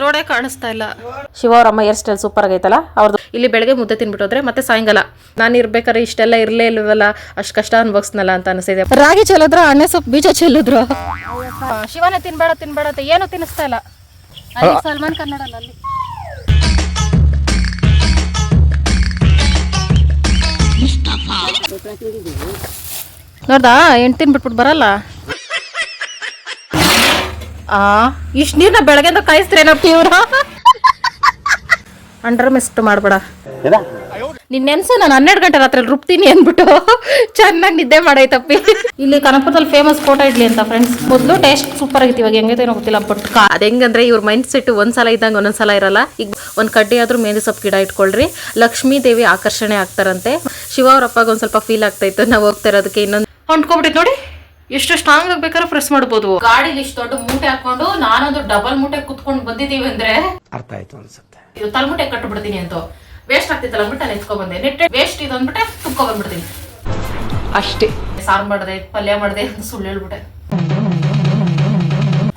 ರೋಡೇ ಕಾಣಿಸ್ತಾ ಇಲ್ಲ. ಶಿವ ಅವ್ರ ಅಮ್ಮ ಹೇರ್ ಸ್ಟೈಲ್ ಸೂಪರ್ ಆಗೈತಲ್ಲ? ಅವ್ರದ್ದು ಇಲ್ಲಿ ಬೆಳಗ್ಗೆ ಮುದ್ದೆ ತಿನ್ಬಿಟ್ಟೋದ್ರೆ ಮತ್ತೆ ಸಾಯಂಕಾಲ. ನಾನು ಇರ್ಬೇಕಾದ್ರೆ ಇಷ್ಟೆಲ್ಲ ಇರಲೇ ಇಲ್ವಲ್ಲ ಅಷ್ಟು ಕಷ್ಟ ಅನ್ಭವಿಸ್ನಲ್ಲ ಅಂತ ಅನಿಸಿದೆ. ರಾಗಿ ಚೆಲ್ಲಿದ್ರ ಅಣ್ಣೆ ಸೊಪ್ಪು ಬೀಜ ಚೆಲ್ಲಿದ್ರು? ಶಿವನ ತಿನ್ಬೇಡ ತಿನ್ಬೇಡ ಅಂತ ಏನು ತಿನ್ನಿಸ್ತಾ ಇಲ್ಲ. ಅಲ್ಲಿ ಸಲ್ಮಾನ್ ಕನ್ನಡ ಅಲ್ಲಿ. ನೋಡ್ದಾ ಎಂಟು ತಿನ್ಬಿಟ್ಬಿಟ್ಟು ಬರಲ್ಲ? ಆ ಇಷ್ಟು ನೀರ್ನ ಬೆಳಗ್ಗೆಂದ ಕಾಯಿಸ್ತ್ರೇನಪ್ಪ ಇವ್ರ? ಅಂಡರ್ ಮಿಸ್ಟ್ ಮಾಡ್ಬೇಡ. ನಿನ್ನ ನೆನ್ಸು ನಾನು ಹನ್ನೆರಡು ಗಂಟೆ ರಾತ್ರಿ ರುಬ್ತೀನಿ ಅಂದ್ಬಿಟ್ಟು ಚೆನ್ನಾಗಿ ನಿದ್ದೆ ಮಾಡೈತಪ್ಪಿ ಇಲ್ಲಿ ಕನಕಪುರದಲ್ಲಿ ಫೇಮಸ್ ಫೋಟೋ ಇಡ್ಲಿ ಅಂತ ಫ್ರೆಂಡ್ಸ್ ಮೊದಲು ಟೇಸ್ಟ್ ಸೂಪರ್ ಆಗಿತ್ತು ಇವಾಗ ಹೆಂಗೈತೆ ಏನೋ ಗೊತ್ತಿಲ್ಲ ಬಟ್ ಅದು ಹೆಂಗಂದ್ರೆ ಇವ್ರ ಮೈಂಡ್ ಸೆಟ್ ಒಂದ್ಸಲ ಇದ್ದಂಗೆ ಒಂದೊಂದ್ಸಲ ಇರಲ್ಲ. ಈಗ ಒಂದ್ ಕಡ್ಡಿ ಆದ್ರೂ ಮೇಲೆ ಸೊಪ್ಪು ಗಿಡ ಇಟ್ಕೊಳ್ರಿ. ಲಕ್ಷ್ಮೀ ದೇವಿ ಆಕರ್ಷಣೆ ಆಗ್ತಾರಂತೆ. ಶಿವ ಅವ್ರ ಅಪ್ಪಗೆ ಒಂದು ಸ್ವಲ್ಪ ಫೀಲ್ ಆಗ್ತಾ ಇತ್ತು ನಾವು ಹೋಗ್ತಾ ಇರೋದಕ್ಕೆ ಇನ್ನೊಂದು ಹೊಂಟ್ಕೊಬಿಟ್ಟಿತ್ತು ನೋಡಿ. ಎಷ್ಟು ಸ್ಟ್ರಾಂಗ್ ಆಗಿ ಬೇಕಾದ್ರೆ ಪ್ರೆಸ್ ಮಾಡ್ಬೋದು. ಗಾಡಿಲಿ ಇಷ್ಟು ದೊಡ್ಡ ಮೂಟೆ ಹಾಕೊಂಡು ನಾನೊಂದು ಡಬಲ್ ಮೂಟೆ ಕುತ್ಕೊಂಡು ಬಂದಿದ್ದೀವಿ ಅಂದ್ರೆ ಅರ್ಥ ಆಯ್ತು ಅನ್ಸುತ್ತೆ. ಇದು ತಲೆಮುಟೆ ಕಟ್ಬಿಡ್ತೀನಿ ಅಂತ. ವೇಸ್ಟ್ ಆಗ್ತಿತ್ತು ಅಂದ್ಬಿಟ್ಟು ನಾನು ಎತ್ಕೊ ಬಂದೆ ನೆಟ್ಟೆ ವೇಸ್ಟ್ ಇದು ಅಂದ್ಬಿಟ್ಟೆ ತುಪ್ಕೊ ಬಂದ್ಬಿಡ್ತೀನಿ ಅಷ್ಟೇ. ಸಾರು ಮಾಡಿದೆ ಪಲ್ಯ ಮಾಡಿದೆ ಅಂತ ಸುಳ್ಳು ಹೇಳ್ಬಿಟ್ಟೆ.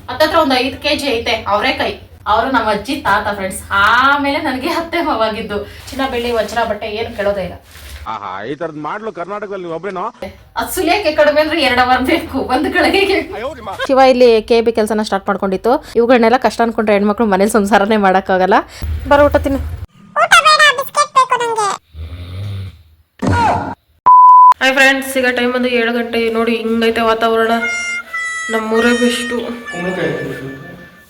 ಹತ್ತತ್ರ ಒಂದು ಐದು ಕೆಜಿ ಐತೆ ಕೈ ಅವರು ನಮ್ಮ ಅಜ್ಜಿ ತಾತ ಫ್ರೆಂಡ್ಸ್ ಆಮೇಲೆ ನನಗೆ ಹತ್ತೆ ಮಾವಾಗಿದ್ದು. ಚಿನ್ನ ಬೆಳ್ಳಿ ವಜ್ರ ಬಟ್ಟೆ ಏನು ಕೇಳೋದೇ ಇಲ್ಲ. ಆಹಾ ಈ ತರದ್ ಮಾಡ್ಲು ಕರ್ನಾಟಕದಲ್ಲಿ ನೀವು ಒಬ್ರೇನೋ? ಅದು ಸುಲಿಯಕ್ಕೆ ಕಡಿಮೆ ಅಂದ್ರೆ ಎರಡು ಅವರ್ ಬೇಕು ಒಂದು ಗಳಿಗೆ. ಶಿವ ಇಲ್ಲಿ ಕೆ ಬಿ ಕೆಲಸನ ಸ್ಟಾರ್ಟ್ ಮಾಡ್ಕೊಂಡಿತ್ತು. ಇವುಗಳನ್ನೆಲ್ಲ ಕಷ್ಟ ಅನ್ಕೊಂಡ್ರೆ ಹೆಣ್ಮಕ್ಳು ಮನೇಲಿ ಸಂಸಾರನೇ ಮಾಡೋಕ್ಕಾಗಲ್ಲ. ಬರೋ ಊಟ ತಿನ್ನು. ಹಾಯ್ ಫ್ರೆಂಡ್ಸ್ ಈಗ ಟೈಮ್ ಬಂದು ಏಳು ಗಂಟೆ. ನೋಡಿ ಹಿಂಗೈತೆ ವಾತಾವರಣ. ನಮ್ಮೂರೇ ಬೆಸ್ಟು.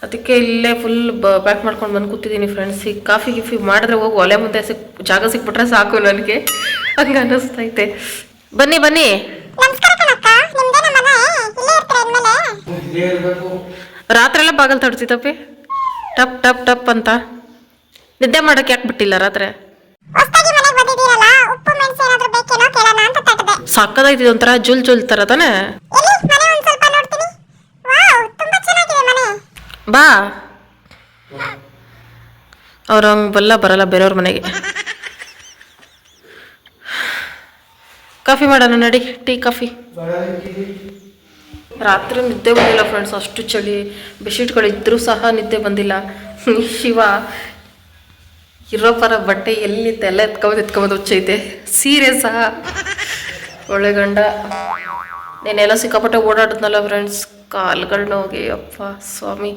ಅದಕ್ಕೆ ಇಲ್ಲೇ ಫುಲ್ ಪ್ಯಾಕ್ ಮಾಡ್ಕೊಂಡು ಬಂದು ಕೂತಿದ್ದೀನಿ ಫ್ರೆಂಡ್ಸ್ ಈಗ ಕಾಫಿ ಗಿಫಿ ಮಾಡಿದ್ರೆ ಹೋಗಿ ಒಲೆ ಮುಂದೆ ಸಿಕ್ ಜಾಗ ಸಿಕ್ಬಿಟ್ರೆ ಸಾಕು ನನಗೆ. ಹಂಗೆ ಅನ್ನಿಸ್ತೈತೆ. ಬನ್ನಿ ಬನ್ನಿ. ರಾತ್ರಿ ಎಲ್ಲ ಬಾಗಲ್ ತಡ್ತಿತ್ತಪ್ಪಿ ಟಪ್ ಟಪ್ ಟಪ್ ಅಂತ. ನಿದ್ದೆ ಮಾಡೋಕೆ ಯಾಕೆ ಬಿಟ್ಟಿಲ್ಲ ರಾತ್ರಿ? ಸಕ್ಕದಾಯ್ತಿದೆ ಒಂಥರ ಜುಲ್ ಜುಲ್ ತರ ತಾನೆ? ಬಾ. ಅವ್ರ ಹಂಗ್ ಬಲ್ಲ ಬರಲ್ಲ ಬೇರೆಯವ್ರ ಮನೆಗೆ. ಕಾಫಿ ಮಾಡೋಣ, ನಡಿ, ಟೀ, ಕಾಫಿ. ರಾತ್ರಿ ನಿದ್ದೆ ಬಂದಿಲ್ಲ ಫ್ರೆಂಡ್ಸ್ ಅಷ್ಟು ಚಳಿ. ಬೆಡ್ಶೀಟ್ಗಳು ಇದ್ರೂ ಸಹ ನಿದ್ದೆ ಬಂದಿಲ್ಲ. ಶಿವ. ಇರೋ ಪರ ಬಟ್ಟೆ ಎಲ್ಲಿ ಎಲ್ಲ ಎತ್ಕೊಂಬಂದು ಎತ್ಕೊಂಬಂದು ಹುಚ್ಚೈತೆ ಸೀರೆ ಸಹ. ಒಳ್ಳೆ ಗಂಡ. ನೀನೆಲ್ಲ ಸಿಕ್ಕಾಪಟ್ಟೆ ಓಡಾಡಿದ್ನಲ್ಲ ಫ್ರೆಂಡ್ಸ್ ಕಾಲ್ಗಳು ನೋಗಿ ಅಪ್ಪ ಸ್ವಾಮಿ.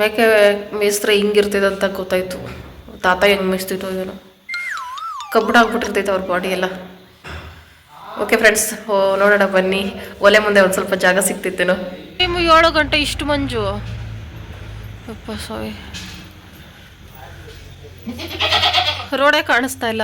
ಮೇಕೆ ಮೇಸ್ತ್ರೆ ಹಿಂಗಿರ್ತೈತೆ ಅಂತ ಗೊತ್ತಾಯ್ತು. ತಾತ ಹೆಂಗೆ ಮೇಯಿಸ್ತಿತ್ತು ಏನೋ ಕಬ್ಬಿಣ ಆಗ್ಬಿಟ್ಟಿರ್ತೈತೆ ಅವ್ರ ಬಾಡಿ ಎಲ್ಲ. ಓಕೆ ಫ್ರೆಂಡ್ಸ್ ಓ ನೋಡೋಣ ಬನ್ನಿ. ಒಲೆ ಮುಂದೆ ಒಂದು ಸ್ವಲ್ಪ ಜಾಗ ಸಿಕ್ತಿತ್ತೇನೋ ಟೈಮು ಏಳು ಗಂಟೆ ಇಷ್ಟು ಮಂಜು? ಅಪ್ಪ ಸಾರಿ ರೋಡೇ ಕಾಣಿಸ್ತಾ ಇಲ್ಲ.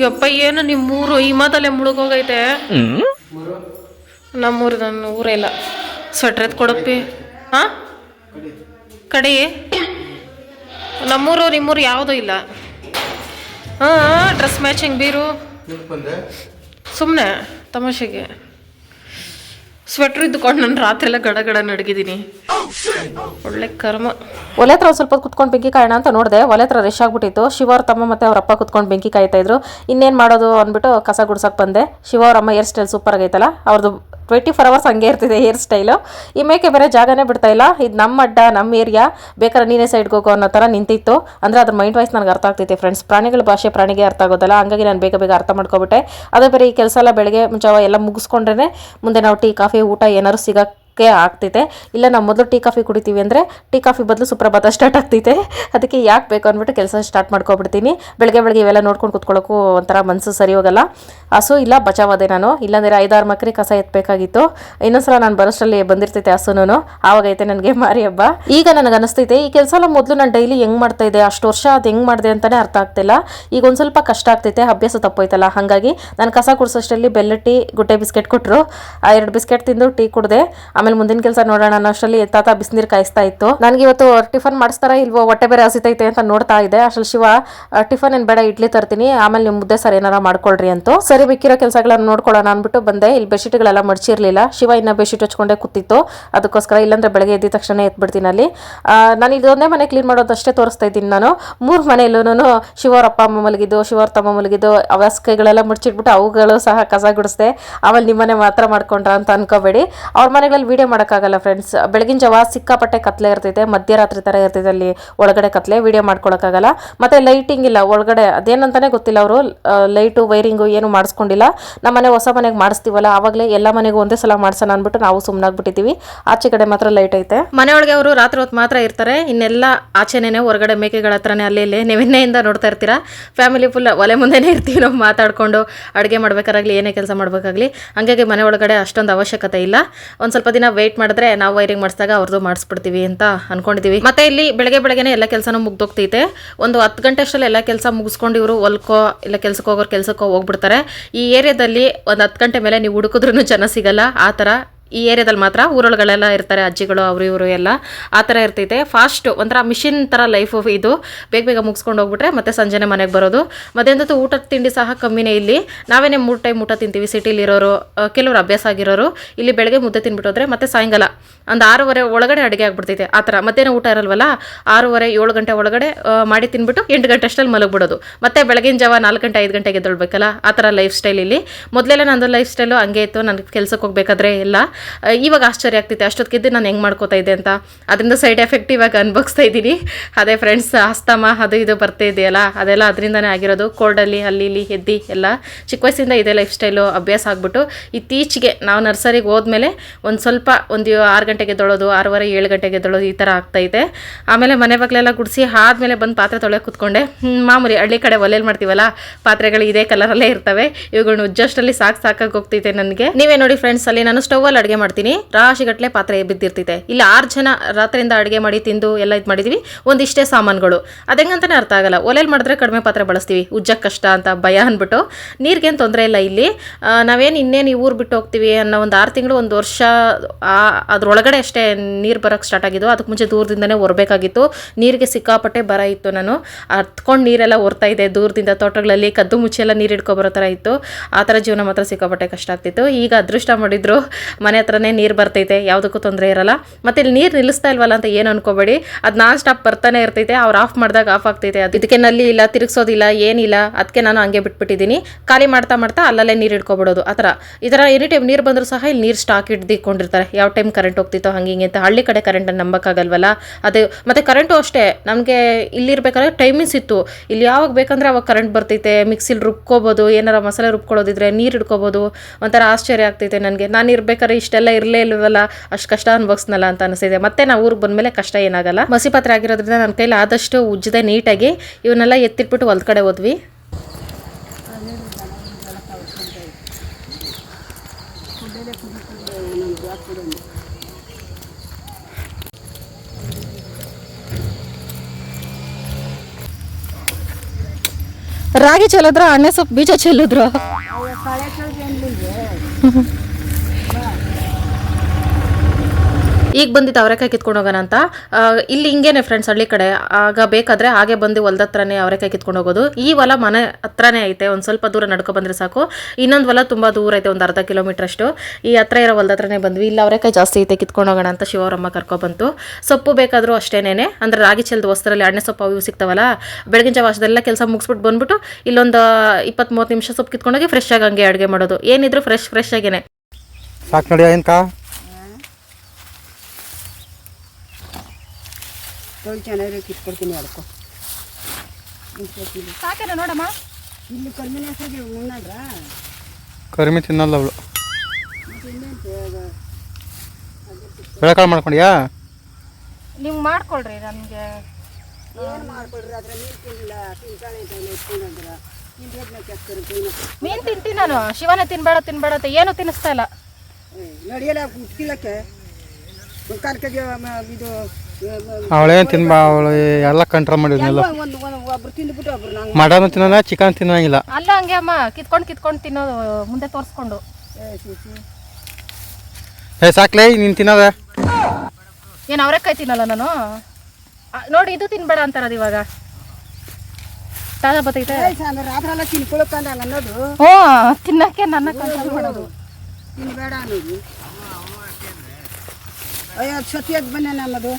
ಯಪ್ಪ ಏನು ನಿಮ್ಮೂರು? ಹಿಮದಲ್ಲೇ ಮುಳುಗೋಗೈತೆ. ನಮ್ಮೂರು ನನ್ನ ಊರೇ ಇಲ್ಲ. ಸ್ವೆಟ್ರ್ ಎತ್ ಕೊಡಪ್ಪಿ. ಹಾಂ ಕಡೆ. ನಮ್ಮೂರು ನಿಮ್ಮೂರು ಯಾವುದೂ ಇಲ್ಲ. ಹಾಂ ಡ್ರೆಸ್ ಮ್ಯಾಚಿಂಗ್ ಬೀರು. ಸುಮ್ಮನೆ ತಮಾಷೆಗೆ. ಸ್ವೆಟ್ರ್ ಇದ್ದುಕೊಂಡು ನಾನು ರಾತ್ರಿ ಎಲ್ಲ ಗಡ ಗಡ ನಡಗಿದ್ದೀನಿ. ಒಳ್ಳೆ ಕರ್ಮ. ಒಲೆ ಹತ್ರ ಸ್ವಲ್ಪ ಕುತ್ಕೊಂಡು ಬೆಂಕಿ ಕಾಯೋಣ ಅಂತ ನೋಡಿದೆ. ಒಲೆ ಹತ್ರ ರಶ್ ಆಗ್ಬಿಟ್ಟಿತ್ತು. ಶಿವ ಅವ್ರ ತಮ್ಮ ಮತ್ತೆ ಅವ್ರ ಅಪ್ಪ ಕುತ್ಕೊಂಡು ಬೆಂಕಿ ಕಾಯ್ತಾ ಇದ್ರು. ಇನ್ನೇನು ಮಾಡೋದು ಅಂದ್ಬಿಟ್ಟು ಕಸ ಗುಡ್ಸಕ್ಕೆ ಬಂದೆ. ಶಿವ ಅವ್ರ ಅಮ್ಮ ಹೇರ್ ಸ್ಟೈಲ್ ಸೂಪರ್ ಆಗೈತಲ್ಲ ಅವ್ರದ್ದು ಟ್ವೆಂಟಿ ಫೋರ್ ಅವರ್ಸ್ ಹಂಗೆ ಇರ್ತಿದೆ ಹೇರ್ ಸ್ಟೈಲು ಈ ಮೇಕೆ ಬೇರೆ ಜಾಗನೇ ಬಿಡ್ತಾ ಇಲ್ಲ. ಇದು ನಮ್ಮ ಅಡ್ಡ, ನಮ್ಮ ಏರಿಯಾ ಬೇಕಾದ್ರೆ ನೀನೇ ಸೈಡ್ಗೆ ಹೋಗೋ ಅನ್ನೋ ಥರ ನಿಂತಿತ್ತು. ಅಂದರೆ ಅದ್ರ ಮೈಂಡ್ ವೈಸ್ ನನಗೆ ಅರ್ಥ ಆಗ್ತೈತೆ ಫ್ರೆಂಡ್ಸ್ ಪ್ರಾಣಿಗಳ ಭಾಷೆ ಪ್ರಾಣಿಗೆ ಅರ್ಥ ಆಗೋದಲ್ಲ. ಹಂಗಾಗಿ ನಾನು ಬೇಗ ಬೇಗ ಅರ್ಥ ಮಾಡ್ಕೊಬಿಟ್ಟೆ. ಅದೇ ಬೇರೆ ಈ ಕೆಲಸ ಎಲ್ಲ ಬೆಳಗ್ಗೆ ಮುಂಚಾವ ಎಲ್ಲ ಮುಗಿಸ್ಕೊಂಡ್ರೆ ಮುಂದೆ ನಾವು ಟೀ ಕಾಫಿ ಊಟ ಏನಾದ್ರು ಸಿಗಕ್ಕೆ ಆಗ್ತೈತೆ ಇಲ್ಲ, ನಾವು ಮೊದಲು ಟೀ ಕಾಫಿ ಕುಡಿತೀವಿ ಅಂದರೆ ಟೀ ಕಾಫಿ ಬದಲು ಸುಪ್ರಭಾತ ಸ್ಟಾರ್ಟ್ ಆಗ್ತೈತೆ ಅದಕ್ಕೆ ಯಾಕೆ ಬೇಕು ಅಂದ್ಬಿಟ್ಟು ಕೆಲಸ ಸ್ಟಾರ್ಟ್ ಮಾಡ್ಕೊಬಿಡ್ತೀನಿ. ಬೆಳಗ್ಗೆ ಬೆಳಗ್ಗೆ ಇವೆಲ್ಲ ನೋಡ್ಕೊಂಡು ಕುತ್ಕೊಳ್ಳೋಕ್ಕೂ ಒಂಥರ ಮನಸ್ಸು ಸರಿ ಹೋಗಲ್ಲ. ಹಸು ಇಲ್ಲ, ಬಚಾವಾದೆ ನಾನು. ಇಲ್ಲಾಂದರೆ ಐದಾರು ಮಕ್ರಿ ಕಸ ಎತ್ತಬೇಕಾಗಿತ್ತು ಇನ್ನೊಂದ್ಸಲ ನಾನು ಬರೋಷ್ಟರಲ್ಲಿ ಬಂದಿರ್ತೈತೆ ಹಸುನೂ ಆವಾಗೈತೆ ನನಗೆ ಮಾರಿ ಹಬ್ಬ. ಈಗ ನನಗೆ ಅನಿಸ್ತೈತೆ, ಈ ಕೆಲಸ ಎಲ್ಲ ಮೊದಲು ನಾನು ಡೈಲಿ ಹೆಂಗೆ ಮಾಡ್ತಾ ಇದ್ದೆ, ಅಷ್ಟು ವರ್ಷ ಅದು ಹೆಂಗೆ ಮಾಡಿದೆ ಅಂತಲೇ ಅರ್ಥ ಆಗ್ತಿಲ್ಲ. ಈಗ ಒಂದು ಸ್ವಲ್ಪ ಕಷ್ಟ ಆಗ್ತೈತೆ ಅಭ್ಯಾಸ ತಪ್ಪೋಯ್ತಲ್ಲ, ಹಾಗಾಗಿ ನಾನು ಕಸ ಕುಡಿಸೋಷ್ಟರಲ್ಲಿ ಬೆಲ್ಲ ಟೀ, ಗುಡ್ಡೆ ಬಿಸ್ಕೆಟ್ ಕೊಟ್ಟರು ಆ, ಎರಡು ಬಿಸ್ಕೆಟ್ ತಿಂದು ಟೀ ಕುಡಿದೆ. ಆಮೇಲೆ ಮುಂದಿನ ಕೆಲಸ ನೋಡೋಣ. ಅನ್ನೋಷ್ಟರಲ್ಲಿ ತಾತ ಬಿಸಿನೀರು ಕಾಯಿಸ್ತಾ ಇತ್ತು. ನನಗೆ ಇವತ್ತು ಟಿಫನ್ ಮಾಡಿಸ್ತಾರ ಇಲ್ವೋ, ಹೊಟ್ಟೆ ಬೇರೆ ಹಸಿತೈತೆ ಅಂತ ನೋಡ್ತಾ ಇದ್ದೆ. ಅಷ್ಟ್ರಲ್ಲಿ ಶಿವ ಟಿಫನ್ ಏನ್ ಬೇಡ, ಇಡ್ಲಿ ತರ್ತೀನಿ. ಆಮೇಲೆ ನಿಮ್ಮ ಮುದ್ದೆ ಸರ್ ಏನಾರ ಮಾಡ್ಕೊಳ್ರಿ ಅಂತ. ಸರಿ ಬಿಕ್ಕಿರೋ ಕೆಲಸಗಳನ್ನ ನೋಡ್ಕೊಳ್ಳೋಣ ಅಂದ್ಬಿಟ್ಟು ಬಂದೆ. ಇಲ್ಲಿ ಬೆಡ್ಶೀಟ್ಗಳೆಲ್ಲ ಮಡಚಿರ್ಲಿಲ್ಲ. ಶಿವ ಇನ್ನ ಬೆಡ್ಶೀಟ್ ಹಚ್ಕೊಂಡೆ ಕೂತಿತ್ತು. ಅದಕ್ಕೋಸ್ಕರ ಇಲ್ಲಾಂದ್ರೆ ಬೆಳಗ್ಗೆ ಎದ್ದ ತಕ್ಷಣ ಎತ್ಬಿಡ್ತೀನಿ ಅಲ್ಲಿ. ನಾನು ಇದೊಂದೇ ಮನೆ ಕ್ಲೀನ್ ಮಾಡೋದಷ್ಟೇ ತೋರಿಸ್ತಾ ಇದ್ದೀನಿ ನಾನು. ಮೂರು ಮನೆಯಲ್ಲೂ ಶಿವರ ಅಪ್ಪ, ಅಮ್ಮ ಮಲಗಿದ್ದು ಶಿವರ ತಮ್ಮ ಮಲಗಿದ್ದು, ಅವಸ್ಕೈಗಳೆಲ್ಲ ಮುಚ್ಚಿಟ್ಬಿಟ್ಟು ಅವುಗಳು ಸಹ ಕಸ ಗುಡಿಸ್ದೆ. ಆಮೇಲೆ ನಿಮ್ಮನೆ ಮಾತ್ರ ಮಾಡ್ಕೊಂಡ್ರ ಅಂತ ಅನ್ಕೋಬೇಡಿ. ಅವ್ರ ಮನೆಗಳಲ್ಲಿ ವೀಡಿಯೋ ಮಾಡೋಕ್ಕಾಗಲ್ಲ ಫ್ರೆಂಡ್ಸ್ ಬೆಳಗಿನ ಜಾವ ಸಿಕ್ಕಾಪಟ್ಟೆ ಕತ್ಲೆ ಇರ್ತೈತೆ, ಮಧ್ಯರಾತ್ರಿ ಥರ ಇರ್ತೈತೆ ಅಲ್ಲಿ ಒಳಗಡೆ ಕತ್ಲೆ, ವೀಡಿಯೋ ಮಾಡ್ಕೊಳಕ್ಕಾಗಲ್ಲ. ಮತ್ತೆ ಲೈಟಿಂಗ್ ಇಲ್ಲ, ಒಳಗಡೆ ಅದೇನಂತಲೇ ಗೊತ್ತಿಲ್ಲ ಅವರು ಲೈಟು ವೈರಿಂಗು ಏನು ಮಾಡಿಸ್ಕೊಂಡಿಲ್ಲ. ನಮ್ಮ ಮನೆ ಹೊಸ ಮನೆಗೆ ಮಾಡಿಸ್ತೀವಲ್ಲ, ಆವಾಗಲೇ ಎಲ್ಲ ಮನೆಗೂ ಒಂದೇ ಸಲ ಮಾಡ್ಸೋಣ ಅಂದ್ಬಿಟ್ಟು ನಾವು ಸುಮ್ಮನಾಗ್ಬಿಟ್ಟಿದ್ದೀವಿ ಆಚೆ ಕಡೆ ಮಾತ್ರ ಲೈಟ್ ಐತೆ. ಮನೆಯೊಳಗೆ ಅವರು ರಾತ್ರಿ ಹೊತ್ತು ಮಾತ್ರ ಇರ್ತಾರೆ. ಇನ್ನೆಲ್ಲ ಆಚೆನೇ ಹೊರಗಡೆ ಮೇಕೆಗಳ ಹತ್ರನೇ ಅಲ್ಲೇ ಇಲ್ಲೇ ನೀವೆನ್ನೆಯಿಂದ ನೋಡ್ತಾ ಇರ್ತೀರಾ? ಫ್ಯಾಮಿಲಿ ಫುಲ್ ಒಲೆ ಮುಂದೆನೇ ಇರ್ತೀವಿ ನಾವು ಮಾತಾಡ್ಕೊಂಡು. ಅಡುಗೆ ಮಾಡಬೇಕಾಗಲಿ, ಏನೇ ಕೆಲಸ ಮಾಡಬೇಕಾಗ್ಲಿ. ಹಂಗಾಗಿ ಮನೆ ಒಳಗಡೆ ಅಷ್ಟೊಂದು ಅವಶ್ಯಕತೆ ಇಲ್ಲ. ಒಂದು ಸ್ವಲ್ಪ ದಿನ ವೆಯ್ಟ್ ಮಾಡಿದ್ರೆ ನಾವು ವೈರಿಂಗ್ ಮಾಡಿಸಿದಾಗ ಅವ್ರದ್ದು ಮಾಡಿಸ್ಬಿಡ್ತೀವಿ ಅಂತ ಅನ್ಕೊಂಡಿದ್ದೀವಿ ಮತ್ತೆ ಇಲ್ಲಿ ಬೆಳಗ್ಗೆ ಬೆಳಗ್ಗೆನೆ ಎಲ್ಲ ಕೆಲಸನೂ ಮುಗ್ದೋಗ್ತೈತೆ. ಒಂದು ಹತ್ತು ಗಂಟೆ ಅಷ್ಟರಲ್ಲಿ ಎಲ್ಲ ಕೆಲಸ ಮುಗಿಸ್ಕೊಂಡು ಇವರು ಹೊಲ್ಕೋ, ಇಲ್ಲ ಕೆಲ್ಸಕ್ಕೆ ಹೋಗೋರು ಕೆಲ್ಸಕ್ಕೋ ಹೋಗ್ಬಿಡ್ತಾರೆ. ಈ ಏರಿಯಾದಲ್ಲಿ ಒಂದು ಹತ್ತು ಗಂಟೆ ಮೇಲೆ ನೀವು ಹುಡುಕಿದ್ರೂ ಜನ ಸಿಗಲ್ಲ. ಆ ಥರ ಈ ಏರಿಯಾದಲ್ಲಿ ಮಾತ್ರ ಊರೊಳಗಳೆಲ್ಲ ಇರ್ತಾರೆ ಅಜ್ಜಿಗಳು, ಅವರು ಇವರು ಎಲ್ಲ. ಆ ಥರ ಇರ್ತೈತೆ. ಫಾಸ್ಟ್ ಒಂಥರ ಮಿಷಿನ್ ಥರ ಲೈಫ್ ಇದು. ಬೇಗ ಬೇಗ ಮುಗಿಸ್ಕೊಂಡು ಹೋಗ್ಬಿಟ್ರೆ ಮತ್ತೆ ಸಂಜೆನೆ ಮನೆಗೆ ಬರೋದು. ಮಧ್ಯಾಹ್ನದ ಊಟದ ತಿಂಡಿ ಸಹ ಕಮ್ಮಿನೇ ಇಲ್ಲಿ. ನಾವೇನೇ ಮೂರು ಟೈಮ್ ಊಟ ತಿಂತೀವಿ ಸಿಟಿಲಿರೋರು ಕೆಲವರು ಅಭ್ಯಾಸ ಆಗಿರೋರು. ಇಲ್ಲಿ ಬೆಳಗ್ಗೆ ಮುದ್ದೆ ತಿನ್ಬಿಟ್ಟು ಮತ್ತೆ ಸಾಯಂಕಾಲ. ಒಂದು ಆರೂವರೆ ಒಳಗಡೆ ಅಡುಗೆ ಆಗ್ಬಿಡ್ತೈತೆ, ಆ ಥರ. ಮತ್ತೇನು ಊಟ ಇರಲ್ವಲ್ಲ, ಆರೂವರೆ ಏಳು ಗಂಟೆ ಒಳಗಡೆ ಮಾಡಿ ತಿನ್ಬಿಟ್ಟು ಎಂಟು ಗಂಟೆ ಅಷ್ಟಲ್ಲಿ ಮಲಗ್ಬಿಡೋದು. ಮತ್ತೆ ಬೆಳಗಿನ ಜಾವ ನಾಲ್ಕು ಗಂಟೆ, ಐದು ಗಂಟೆಗೆ ಎದ್ದೊಳ್ಬೇಕಲ್ಲ, ಆ ಥರ ಲೈಫ್ ಸ್ಟೈಲ್ ಇಲ್ಲಿ. ಮೊದಲೆಲ್ಲ ನಂದು ಲೈಫ್ ಸ್ಟೈಲು ಹಂಗೆ ಇತ್ತು ನನಗೆ ಕೆಲ್ಸಕ್ಕೆ ಹೋಗ್ಬೇಕಾದ್ರೆ ಎಲ್ಲ ಇವಾಗ ಆಶ್ಚರ್ಯ ಆಗ್ತೈತೆ ಅಷ್ಟೊತ್ತಿದ್ದು ನಾನು ಹೆಂಗೆ ಮಾಡ್ಕೋತಾ ಇದ್ದೆ ಅಂತ. ಅದರಿಂದ ಸೈಡ್ ಎಫೆಕ್ಟ್ ಇವಾಗ ಅನ್ಭವಿಸ್ತಾ ಇದ್ದೀನಿ. ಅದೇ ಫ್ರೆಂಡ್ಸ್ ಅಸ್ತಮ ಅದು ಇದು ಬರ್ತಾ ಇದೆಯಲ್ಲ, ಅದೆಲ್ಲ ಅದರಿಂದನೇ ಆಗಿರೋದು. ಕೋಲ್ಡಲ್ಲಿ ಅಲ್ಲಿ ಇಲ್ಲಿ, ಎದ್ದಿ, ಎಲ್ಲ. ಚಿಕ್ಕ ವಯಸ್ಸಿಂದ ಇದೇ ಲೈಫ್ ಸ್ಟೈಲು ಅಭ್ಯಾಸ ಆಗ್ಬಿಟ್ಟು, ಇತ್ತೀಚೆಗೆ ನಾವು ನರ್ಸರಿಗೆ ಹೋದ್ಮೇಲೆ ಒಂದು ಸ್ವಲ್ಪ ಒಂದು ಆರು ಗಂಟೆಗೆ ತೊಳೋದು, ಆರೂವರೆ, ಏಳು ಗಂಟೆಗೆ ತೊಳೋದು ಈ ಥರ ಆಗ್ತೈತೆ ಆಮೇಲೆ ಮನೆ ಬಾಗಿಲೆಲ್ಲ ಗುಡಿಸಿ ಆದಮೇಲೆ ಬಂದು ಪಾತ್ರೆ ತೊಳೆಯೋಕೆ ಕೂತ್ಕೊಂಡೆ. ಮಾಮೂಲಿ ಹಳ್ಳಿ ಕಡೆ ಒಲೆಯಲ್ಲಿ ಮಾಡ್ತೀವಲ್ಲ, ಪಾತ್ರೆಗಳು ಇದೇ ಕಲರಲ್ಲೇ ಇರ್ತವೆ. ಇವುಗಳನ್ನ ಜಸ್ಟಲ್ಲಿ ಸಾಕು ಸಾಕಾಗಿ ಹೋಗ್ತೈತೆ ನನಗೆ. ನೀವೇ ನೋಡಿ ಫ್ರೆಂಡ್ಸ್ ಅಲ್ಲಿ ನಾನು ಸ್ಟೌವಲ್ಲಿ ಅಡುಗೆ ಮಾಡ್ತೀನಿ. ರಾಶಿಗಟ್ಟಲೆ ಪಾತ್ರೆ ಬಿದ್ದಿರ್ತೈತೆ ಇಲ್ಲಿ, ಆರು ಜನ ರಾತ್ರಿಯಿಂದ ಅಡುಗೆ ಮಾಡಿ ತಿಂದು ಎಲ್ಲ ಇದು ಮಾಡಿದ್ವಿ. ಒಂದಿಷ್ಟೇ ಸಾಮಾನುಗಳು. ಅದಂಗಂತಾನೆ ಅರ್ಥ ಆಗಲ್ಲ. ಒಲೆಯಲ್ಲಿ ಮಾಡಿದ್ರೆ ಕಡಿಮೆ ಪಾತ್ರೆ ಬಳಸ್ತೀವಿ. ಉಜ್ಜಕ್ಕೆ ಕಷ್ಟ ಅಂತ ಭಯ ಅಂದ್ಬಿಟ್ಟು ನೀರಿಗೇನು ತೊಂದರೆ ಇಲ್ಲ ಇಲ್ಲಿ. ನಾವೇನು ಇನ್ನೇನು ಈ ಊರು ಬಿಟ್ಟು ಹೋಗ್ತೀವಿ ಅನ್ನೋ ಒಂದು ಆರು ತಿಂಗಳು, ಒಂದು ವರ್ಷ, ಆ- ಅದ್ರೊಳಗಡೆ ಅಷ್ಟೇ ನೀರು ಬರೋಕ್ಕೆ ಸ್ಟಾರ್ಟ್ ಆಗಿದ್ದು ಅದಕ್ಕೆ ಮುಂಚೆ ದೂರದಿಂದನೇ ಹೊರಬೇಕಾಗಿತ್ತು ನೀರಿಗೆ ಸಿಕ್ಕಾಪಟ್ಟೆ ಬರ ಇತ್ತು ನಾನು. ಹತ್ಕೊಂಡು ನೀರೆಲ್ಲ ಹೊರ್ತಾ ಇದೆ. ದೂರದಿಂದ ತೋಟಗಳಲ್ಲಿ ಕದ್ದು ಮುಚ್ಚೆಲ್ಲ ನೀರು ಹಿಡ್ಕೊ ಥರ ಇತ್ತು. ಆ ಥರ ಜೀವನ ಮಾತ್ರ ಸಿಕ್ಕಾಪಟ್ಟೆ ಕಷ್ಟ ಆಗ್ತಿತ್ತು. ಈಗ ಅದೃಷ್ಟ ಮಾಡಿದ್ರು. ಮನೆ ಹತ್ರನೇ ನೀರು ಬರ್ತೈತೆ. ಯಾವುದಕ್ಕೂ ತೊಂದರೆ ಇರಲ್ಲ. ಮತ್ತೆ ಇಲ್ಲಿ ನೀರು ನಿಲ್ಲಿಸ್ತಾ ಇಲ್ವಲ್ಲ ಅಂತ ಏನು ಅನ್ಕೋಬೇಡಿ. ಅದು ನಾನ್ ಸ್ಟಾಪ್ ಬರ್ತಾನೆ ಇರ್ತೈತೆ. ಅವ್ರು ಆಫ್ ಮಾಡಿದಾಗ ಆಫ್ ಆಗ್ತೈತೆ ಅದು. ಇದಕ್ಕೆ ನಲ್ಲಿ ಇಲ್ಲ, ತಿರುಗಿಸೋದಿಲ್ಲ, ಏನಿಲ್ಲ. ಅದಕ್ಕೆ ನಾನು ಹಂಗೆ ಬಿಟ್ಬಿಟ್ಟಿದ್ದೀನಿ ಖಾಲಿ ಮಾಡ್ತಾ ಮಾಡ್ತಾ ಅಲ್ಲಲ್ಲೇ ನೀರು ಹಿಡ್ಕೊಬಿಡೋದು. ಆ ಥರ ಈ ಥರ ಎನಿ ಟೈಮ್ ನೀರು ಬಂದರೂ ಸಹ ಇಲ್ಲಿ ನೀರು ಸ್ಟಾಕ್ ಹಿಡ್ದಿಕೊಂಡಿರ್ತಾರೆ. ಯಾವ ಟೈಮ್ ಕರೆಂಟ್ ಹೋಗ್ತಿತ್ತೋ ಹಂಗೆ ಹಿಂಗೆ ಅಂತ ಹಳ್ಳಿ ಕಡೆ ಕರೆಂಟನ್ನು ನಂಬೋಕ್ಕಾಗಲ್ವಲ್ಲ? ಅದು ಮತ್ತು ಕರೆಂಟು ಅಷ್ಟೇ. ನಮಗೆ ಇಲ್ಲಿರ್ಬೇಕಾದ್ರೆ ಟೈಮಿಂಗ್ಸ್ ಇತ್ತು. ಇಲ್ಲಿ ಯಾವಾಗ ಬೇಕಂದ್ರೆ ಅವಾಗ ಕರೆಂಟ್ ಬರ್ತೈತೆ. ಮಿಕ್ಸಿಲಿ ರುಬ್ಕೋಬೋದು, ಏನಾರ ಮಸಾಲೆ ರುಬ್ಕೊಳ್ಳೋದಿದ್ರೆ ನೀರು ಹಿಡ್ಕೋಬೋದು. ಒಂಥರ ಆಶ್ಚರ್ಯ ಆಗ್ತೈತೆ ನನಗೆ. ನಾನು ಇರ್ಬೇಕಾದ್ರೆ ಇಷ್ಟೆಲ್ಲ ಇರಲೇ ಇಲ್ವಲ್ಲ? ಅಷ್ಟು ಕಷ್ಟ ಅನ್ಭವಿಸ್ನಲ್ಲ ಅಂತ ಅನಿಸಿದೆ. ಮತ್ತೆ ನಾವು ಊರಿಗೆ ಬಂದಮೇಲೆ ಕಷ್ಟ ಏನಾಗಲ್ಲ. ಮಸಿ ಪಾತ್ರೆ ಆಗಿರೋದ್ರಿಂದ ನನ್ನ ಕೈಲಿ ಆದಷ್ಟು ಉಜ್ಜದೆ ನೀಟಾಗಿ ಇವನ್ನೆಲ್ಲ ಎತ್ತಿಟ್ಬಿಟ್ಟು ಹೊಲ್ದ ಕಡೆ ಹೋದ್ವಿ. ರಾಗಿ ಚೆಲ್ಲಿದ್ರ? ಅಣ್ಣೆ ಸೊಪ್ಪು ಬೀಜ ಚೆಲ್ಲಿದ್ರು? ಈಗ ಬಂದಿದ್ದು ಅವರೆಕಾಯಿ ಕಿತ್ಕೊಂಡು ಹೋಗೋಣ ಅಂತ. ಇಲ್ಲಿ ಹಿಂಗೇನೆ ಫ್ರೆಂಡ್ಸ್ ಹಳ್ಳಿ ಕಡೆ. ಆಗ ಬೇಕಾದ್ರೆ ಹಾಗೆ ಬಂದು ಹೊಲದ ಹತ್ರನೇ ಅವರೆಕಾಯಿ ಕಿತ್ಕೊಂಡು ಹೋಗೋದು. ಈ ಹೊಲ ಮನೆ ಹತ್ರನೇ ಐತೆ, ಒಂದು ಸ್ವಲ್ಪ ದೂರ ನಡ್ಕೊ ಬಂದ್ರೆ ಸಾಕು. ಇನ್ನೊಂದು ಹೊಲ ತುಂಬ ದೂರ ಐತೆ, ಒಂದು ಅರ್ಧ ಕಿಲೋಮೀಟರ್ ಅಷ್ಟು. ಈ ಹತ್ರ ಇರೋ ಹೊಲದ ಹತ್ರನೇ ಬಂದ್ವಿ. ಇಲ್ಲಿ ಅವರೆಕಾಯಿ ಜಾಸ್ತಿ ಐತೆ, ಕಿತ್ಕೊಂಡು ಹೋಗೋಣ ಅಂತ ಶಿವರಮ್ಮ ಕರ್ಕೊಬಂತು. ಸೊಪ್ಪು ಬೇಕಾದರೂ ಅಷ್ಟೇನೆನೆ. ಅಂದ್ರೆ ರಾಗಿ ಚೆಲ್ದು ವಸ್ತ್ರದಲ್ಲಿ ಎಣ್ಣೆ ಸೊಪ್ಪು ಅವು ಸಿಗ್ತಾವಲ್ಲ, ಬೆಳಗಿನ ಜಾವ ಕೆಲಸ ಮುಗಿಸ್ಬಿಟ್ಟು ಬಂದ್ಬಿಟ್ಟು ಇಲ್ಲೊಂದು ಇಪ್ಪತ್ತು ಮೂವತ್ತು ನಿಮಿಷ ಸೊಪ್ಪು ಕಿತ್ಕೊಂಡೋಗಿ ಫ್ರೆಶ್ ಆಗಿ ಹಂಗೆ ಅಡುಗೆ ಮಾಡೋದು. ಏನಿದ್ರು ಫ್ರೆಶ್ ಫ್ರೆಶ್ ಆಗೇನೆ. ಸಾಕು ನೋಡಿ ತೊಳಿ ಚೆನ್ನಾಗಿ ಕಿತ್ಕೊಡ್ತೀನಿ ಅಡ್ಕೊ ಸಾಕೇನ ನೋಡಮ್ಮ? ಇಲ್ಲಿ ಕರ್ಮಿ ಹೆಸರಿಗೆ ಉಣ್ಣಾದ್ರ? ಕರಿಮೆ ತಿನ್ನಲ್ಲ ಅವಳು. ಬೆಳಕಾಳು ಮಾಡ್ಕೊಂಡ್ಯಾ? ನೀವು ಮಾಡ್ಕೊಳ್ರಿ ನನಗೆ. ಏನು ಮಾಡ್ಕೊಳ್ರಿ? ಅದ್ರ ನೀರು ತಿನ್ನಿಲ್ಲ ಅಂತ ಇಟ್ಕೊಂಡ್ರ ಮೀನ್ ತಿಂತೀನಿ ನಾನು. ಶಿವನೇ ತಿನ್ಬೇಡ ತಿನ್ಬೇಡ ಅಂತ ಏನು ತಿನ್ನಿಸ್ತಾ ಇಲ್ಲ. ನಡಿಯಲ್ಲ ಉಟ್ಕಿಲಕ್ಕೆ. ಒಂದು ಕಾಲು ಕೆ ಜಿ ಇದು ಅವಳೇನು ತಿನ್ಬಾ ಅವಳು ಎಲ್ಲ ಕಂಟ್ರೋಲ್ ಮಾಡಿದ್ನೆಲ್ಲ. ಎಲ್ಲ ಒಂದು ಒಬ್ರು ತಿಂದ್ಬಿಟ್ಟು ಒಬ್ರು ನಂಗೆ. ಮಟನ್ ತಿನ್ನೋಲ್ಲ ಚಿಕನ್ ತಿನ್ನಂಗಿಲ್ಲ? ಅಲ್ಲ ಹಂಗೆ ಅಮ್ಮ ಕಿತ್ಕೊಂಡು ಕಿತ್ಕೊಂಡು ತಿನ್ನೋದು ಮುಂದೆ ತೋರಿಸ್ಕೊಂಡು. ಏ ಸಾಕ್ಲೇ ನೀನು ತಿನ್ನೋದ? ಏನು ಅವರೆಕಾಯಿ ತಿನ್ನಲ್ಲ ನಾನು? ಆ, ನೋಡಿ ಇದು ತಿನ್ಬೇಡ ಅಂತಾರದು ಇವಾಗ. ತಾಜಾ ಬತ್ತೈತೆ. ಅನ್ನೋದು? ಹ್ಞೂ ತಿನ್ನಕ್ಕೆ ನನ್ನ ಕಂಟ್ರೋಲ್ ಮಾಡೋದು. ತಿನ್ಬೇಡ ಅನ್ನೋದು. ಅಯ್ಯೋ ಸತಿಯಾಗಿ ಬನ್ನಿ ನಮ್ಮದು.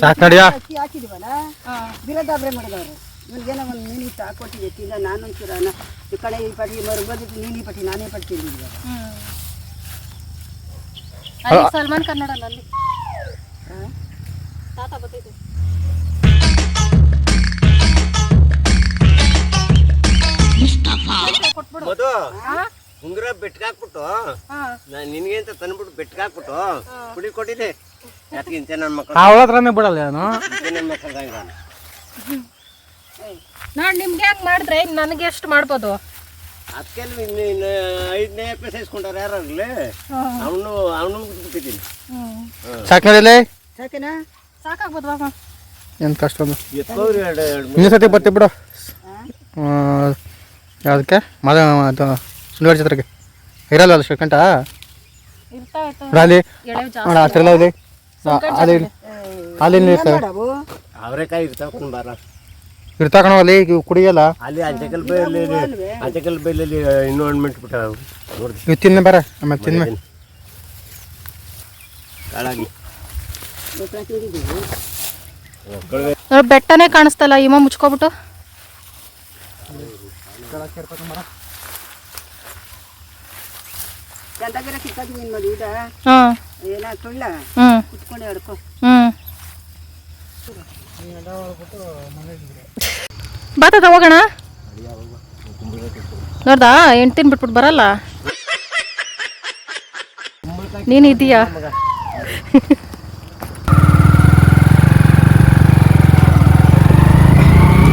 ಸಾಕು ನಡಿಯಾ? ಅಕ್ಕಿ ಹಾಕಿದೀವಲ್ಲ? ಬಿರದಾಬ್ರೆ ಮಾಡಿದವರು. ನನಗೇನೋ ಒಂದು ಮೀನು ಇತ್ತು ಹಾಕೊಟ್ಟಿದ್ದೆ ತಿಂದ ನಾನು ಒಂಚೂರು ಅನ್ನ ಈ ಕಡೆ ಈ ಪಟ್ಟಿ ಮರು ಬಂದಿದ್ದು ನೀನು ಈ ಪಟ್ಟಿ ನಾನೇ ಪಟ್ಟಿ ತಿಂದಿದ್ದೆ ಅಲ್ಲಿ ಸಲ್ಮಾನ್ ಕನ್ನಡ ಅಲ್ಲಿ. ತಾತ ಬತ್ತೈತೆ ಮಧು. ಉಂಗುರ ಬೆಟ್ಕಾಕ್ಬಿಟ್ಟು ನಾನು ನಿನಗೆ ಅಂತ ತಂದ್ಬಿಟ್ಟು ಬೆಟ್ಕಾಕ್ಬಿಟ್ಟು ಕುಡಿ ಕೊಟ್ಟಿದ್ದೆ. ಅದಕ್ಕಿಂತ ನನ್ನ ಮಕ್ಕಳು ಅವಳ ಹತ್ರನೇ ಬಿಡಲ್ಲ ನಾನು ನನ್ನ ಮಕ್ಕಳ್ದಂಗ ನಾನು ನಿಮ್ಗೆ ಹೆಂಗ್ ಮಾಡಿದ್ರೆ ನನಗೆ ಎಷ್ಟು ಮಾಡ್ಬೋದು? ಅದಕ್ಕೆ ಇನ್ನು ಇನ್ನು ಐದನೇ ಪ್ಲೇಸ್ ಇಸ್ಕೊಂಡಾರ ಯಾರಾಗ್ಲಿ ಅವನು ಅವನು ಬಿಟ್ಟಿದ್ದೀನಿ ಸಾಕು ನಡಿಯಲೇ ಸಾಕೇನಾ? ಸಾಕಾಗ್ಬೋದು ಬಾಬಾ ಏನು ಕಷ್ಟ ಇನ್ನೊಂದ್ಸತಿ ಬರ್ತೀವಿ ಬಿಡು. ಅದಕ್ಕೆ ಮದ ಚಿತ್ರಕ್ಕೆ ಇರಲ್ಲ ಅಲ್ಲ ಶ್ರೀಕಂಠ? ಅಲ್ಲಿ ನೋಡ ಇದೆ. ಅಲ್ಲಿ ಅಲ್ಲಿ ಇರ್ತವೆ ಅವರೆಕಾಯಿ ಇರ್ತಾವ ಬಾರ ಇರ್ತಾ ಕಣೋ ಅಲ್ಲಿ ಇವು ಕುಡಿಯಲ್ಲ. ಅಲ್ಲಿ ಅಂಚಕಲ್ ಬೈಲಿ ಅಂಚಕಲ್ ಬೈಲಲ್ಲಿ ಇನ್ನೂ ಹಣ್ಣು ಬಿಟ್ಟ ನೋಡ್ರಿ. ಇವು ತಿನ್ನ ಬರ ಆಮೇಲೆ ತಿನ್ನ ಕಾಳಾಗಿ. ನೋಡಿ ಬೆಟ್ಟನೇ ಕಾಣಿಸ್ತಲ್ಲ ಇವ ಮುಚ್ಕೊಬಿಟ್ಟು? ಮದುವೆ ಇದ ಏನ ಕುತ್ಕೊಂಡು ಹಿಡ್ಕೊ ಬಾತದ ಹೋಗೋಣ? ನೋಡ್ದಾ? ಹೆಂಡ್ತಿನ ಬಿಟ್ಬಿಟ್ಟು ಬರಲ್ಲ? ನೀನು ಇದೀಯಾ?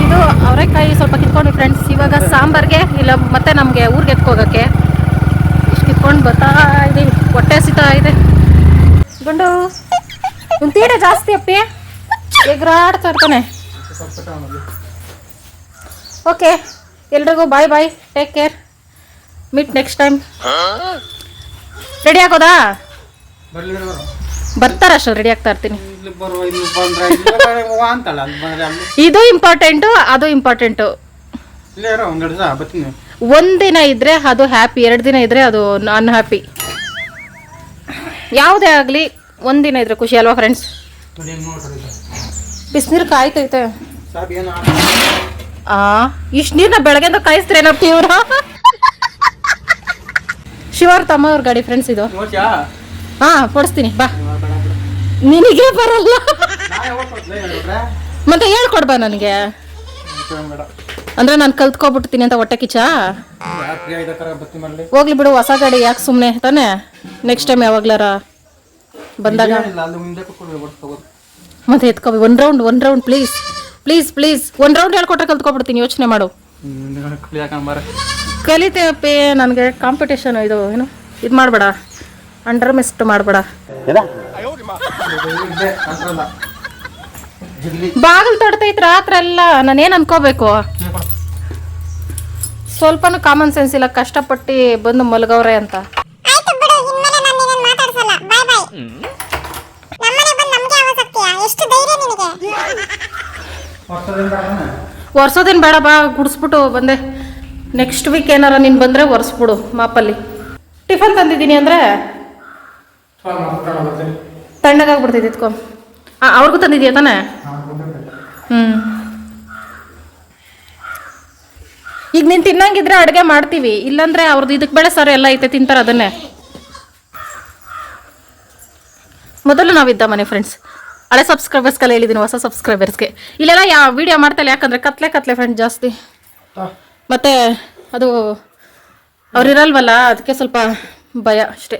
ಇದು ಅವರೆಕಾಯಿ ಸ್ವಲ್ಪ ಕಿತ್ಕೊಂಡು ಫ್ರೆಂಡ್ಸ್ ಇವಾಗ ಸಾಂಬಾರ್ಗೆ ಇಲ್ಲ ಮತ್ತೆ ನಮಗೆ ಊರಿಗೆ ಎತ್ಕೋಗಕ್ಕೆ. ಕಿತ್ಕೊಂಡು ಬರ್ತಾ ಇದ್ದೀನಿ. ಹೊಟ್ಟೆ ಹಸಿತಾ ಇದೆ. ಗಂಡು ಒಂದು ತೀಡೆ ಜಾಸ್ತಿ ಅಪ್ಪಿ. ಎಗ್ರಾಡ್ತಾ ಇರ್ತಾನೆ. ಓಕೆ ಎಲ್ರಿಗೂ bye bye take care meet next time ready ಆಗೋದಾ? ಬರ್ತಾರ ಅಷ್ಟು ರೆಡಿ ಆಗ್ತಾ ಇರ್ತೀನಿ. ಇದು ಇಂಪಾರ್ಟೆಂಟು ಅದು ಇಂಪಾರ್ಟೆಂಟು ಒಂದಿನ ಇದ್ರೆ ಅದು ಹ್ಯಾಪಿ ಎರಡು ದಿನ ಇದ್ರೆ ಅದು ಅನ್ಹ್ಯಾಪಿ ಯಾವುದೇ ಆಗಲಿ ಒಂದಿನ ಇದ್ರೆ ಖುಷಿ ಅಲ್ವಾ ಫ್ರೆಂಡ್ಸ್. ಬಿಸಿನೀರು ಕಾಯ್ತೈತೆ. ಆ ಇಷ್ಟು ನೀರ್ನ ಬೆಳಗ್ಗೆಂದ ಕಾಯಿಸ್ತ್ರೇನಪ್ಪ ಇವ್ರು ಶಿವರ್ ತಮ್ಮ ಅವ್ರ ಗಾಡಿ ಫ್ರೆಂಡ್ಸ್ ಇದು. ಹಾ ಕೊಡಿಸ್ತೀನಿ ಬಾ. ನಿನಗೆ ಬರಲ್ಲ. ಮತ್ತೆ ಹೇಳ್ಕೊಡ್ಬಾ ನನಗೆ. ಅಂದ್ರೆ ನಾನು ಕಲ್ತ್ಕೊಬಿಡ್ತೀನಿ ಅಂತ ಹೊಟ್ಟೆ ಕಿಚ್ಚ? ಥರ ಹೋಗ್ಲಿ ಬಿಡು ಹೊಸ ಗಾಡಿ ಯಾಕೆ ಸುಮ್ಮನೆ ತಾನೆ? ನೆಕ್ಸ್ಟ್ ಟೈಮ್ ಯಾವಾಗ್ಲಾರ ಬಂದಾಗ. ಮತ್ತೆ ಎತ್ಕೊ one round one round please please please one round ಹೇಳ್ಕೊಟ್ರೆ ಕಲ್ತ್ಕೊಬಿಡ್ತೀನಿ ಯೋಚನೆ ಮಾಡು. ಕಲಿತೇವಪ್ಪಿ ನನಗೆ ಕಾಂಪಿಟೇಷನ್ ಇದು ಏನು? ಇದು ಮಾಡಬೇಡ. ಅಂಡರ್ ಮಿಸ್ಟ್ ಮಾಡಬೇಡ. ಬಾಗಿಲು ತೊಡ್ತೈತ್ರ ಆತ್ರ ಎಲ್ಲ ನಾನೇನು ಅನ್ಕೋಬೇಕು? ಸ್ವಲ್ಪನೂ ಕಾಮನ್ ಸೆನ್ಸ್ ಇಲ್ಲ ಕಷ್ಟಪಟ್ಟು ಬಂದು ಮಲಗವ್ರೆ ಅಂತ. ಆಯ್ತು ಬಿಡು ಇನ್ಮೇಲೆ ನಾನು ನಿನ್ನನ್ನು ಮಾತಾಡ್ಸಲ್ಲ. ಬಾಯ್ ಬಾಯ್ ನಮ್ಮನೆ ಬಂದು ನಮ್ಗೆ ಆವಸಕ್ತಿಯ ಎಷ್ಟು ಧೈರ್ಯ ನಿನಗೆ? ಒರ್ಸೋದೇನು ಬೇಡ ಬಾ ಗುಡಿಸ್ಬಿಟ್ಟು ಬಂದೆ. ನೆಕ್ಸ್ಟ್ ವೀಕ್ ಏನಾರ ನೀನು ಬಂದರೆ ಒರ್ಸ್ಬಿಡು ಮಾಪಲ್ಲಿ. ಟಿಫನ್ ತಂದಿದ್ದೀನಿ ಅಂದರೆ? ತಣ್ಣಗಾಗ್ಬಿಡ್ತೈತೆ ಅವ್ರಿಗೂ ತಂದಿದ್ಯಾ ತಾನೇ? ಹ್ಞೂ ಈಗ ನೀನು ತಿನ್ನಂಗಿದ್ರೆ ಅಡುಗೆ ಮಾಡ್ತೀವಿ. ಇಲ್ಲಾಂದ್ರೆ ಅವ್ರದ್ದು ಇದಕ್ಕೆ ಬೇಳೆ ಸರ್ ಎಲ್ಲ ಐತೆ ತಿಂತಾರೆ ಅದನ್ನೇ. ಮೊದಲು ನಾವಿದ್ದ ಮನೆ ಫ್ರೆಂಡ್ಸ್ ಹಳೆ ಸಬ್ಸ್ಕ್ರೈಬರ್ಸ್ಗೆಲ್ಲ ಹೇಳಿದ್ದೀನಿ ಹೊಸ ಸಬ್ಸ್ಕ್ರೈಬರ್ಸ್ಗೆ ಇಲ್ಲೆಲ್ಲ ಯಾವ ವಿಡಿಯೋ ಮಾಡ್ತಲ್ಲ ಯಾಕಂದ್ರೆ ಕತ್ಲೆ ಕತ್ಲೆ ಫ್ರೆಂಡ್ ಜಾಸ್ತಿ. ಮತ್ತೆ ಅದು ಅವ್ರಿರಲ್ವಲ್ಲ ಅದಕ್ಕೆ ಸ್ವಲ್ಪ ಭಯ ಅಷ್ಟೇ.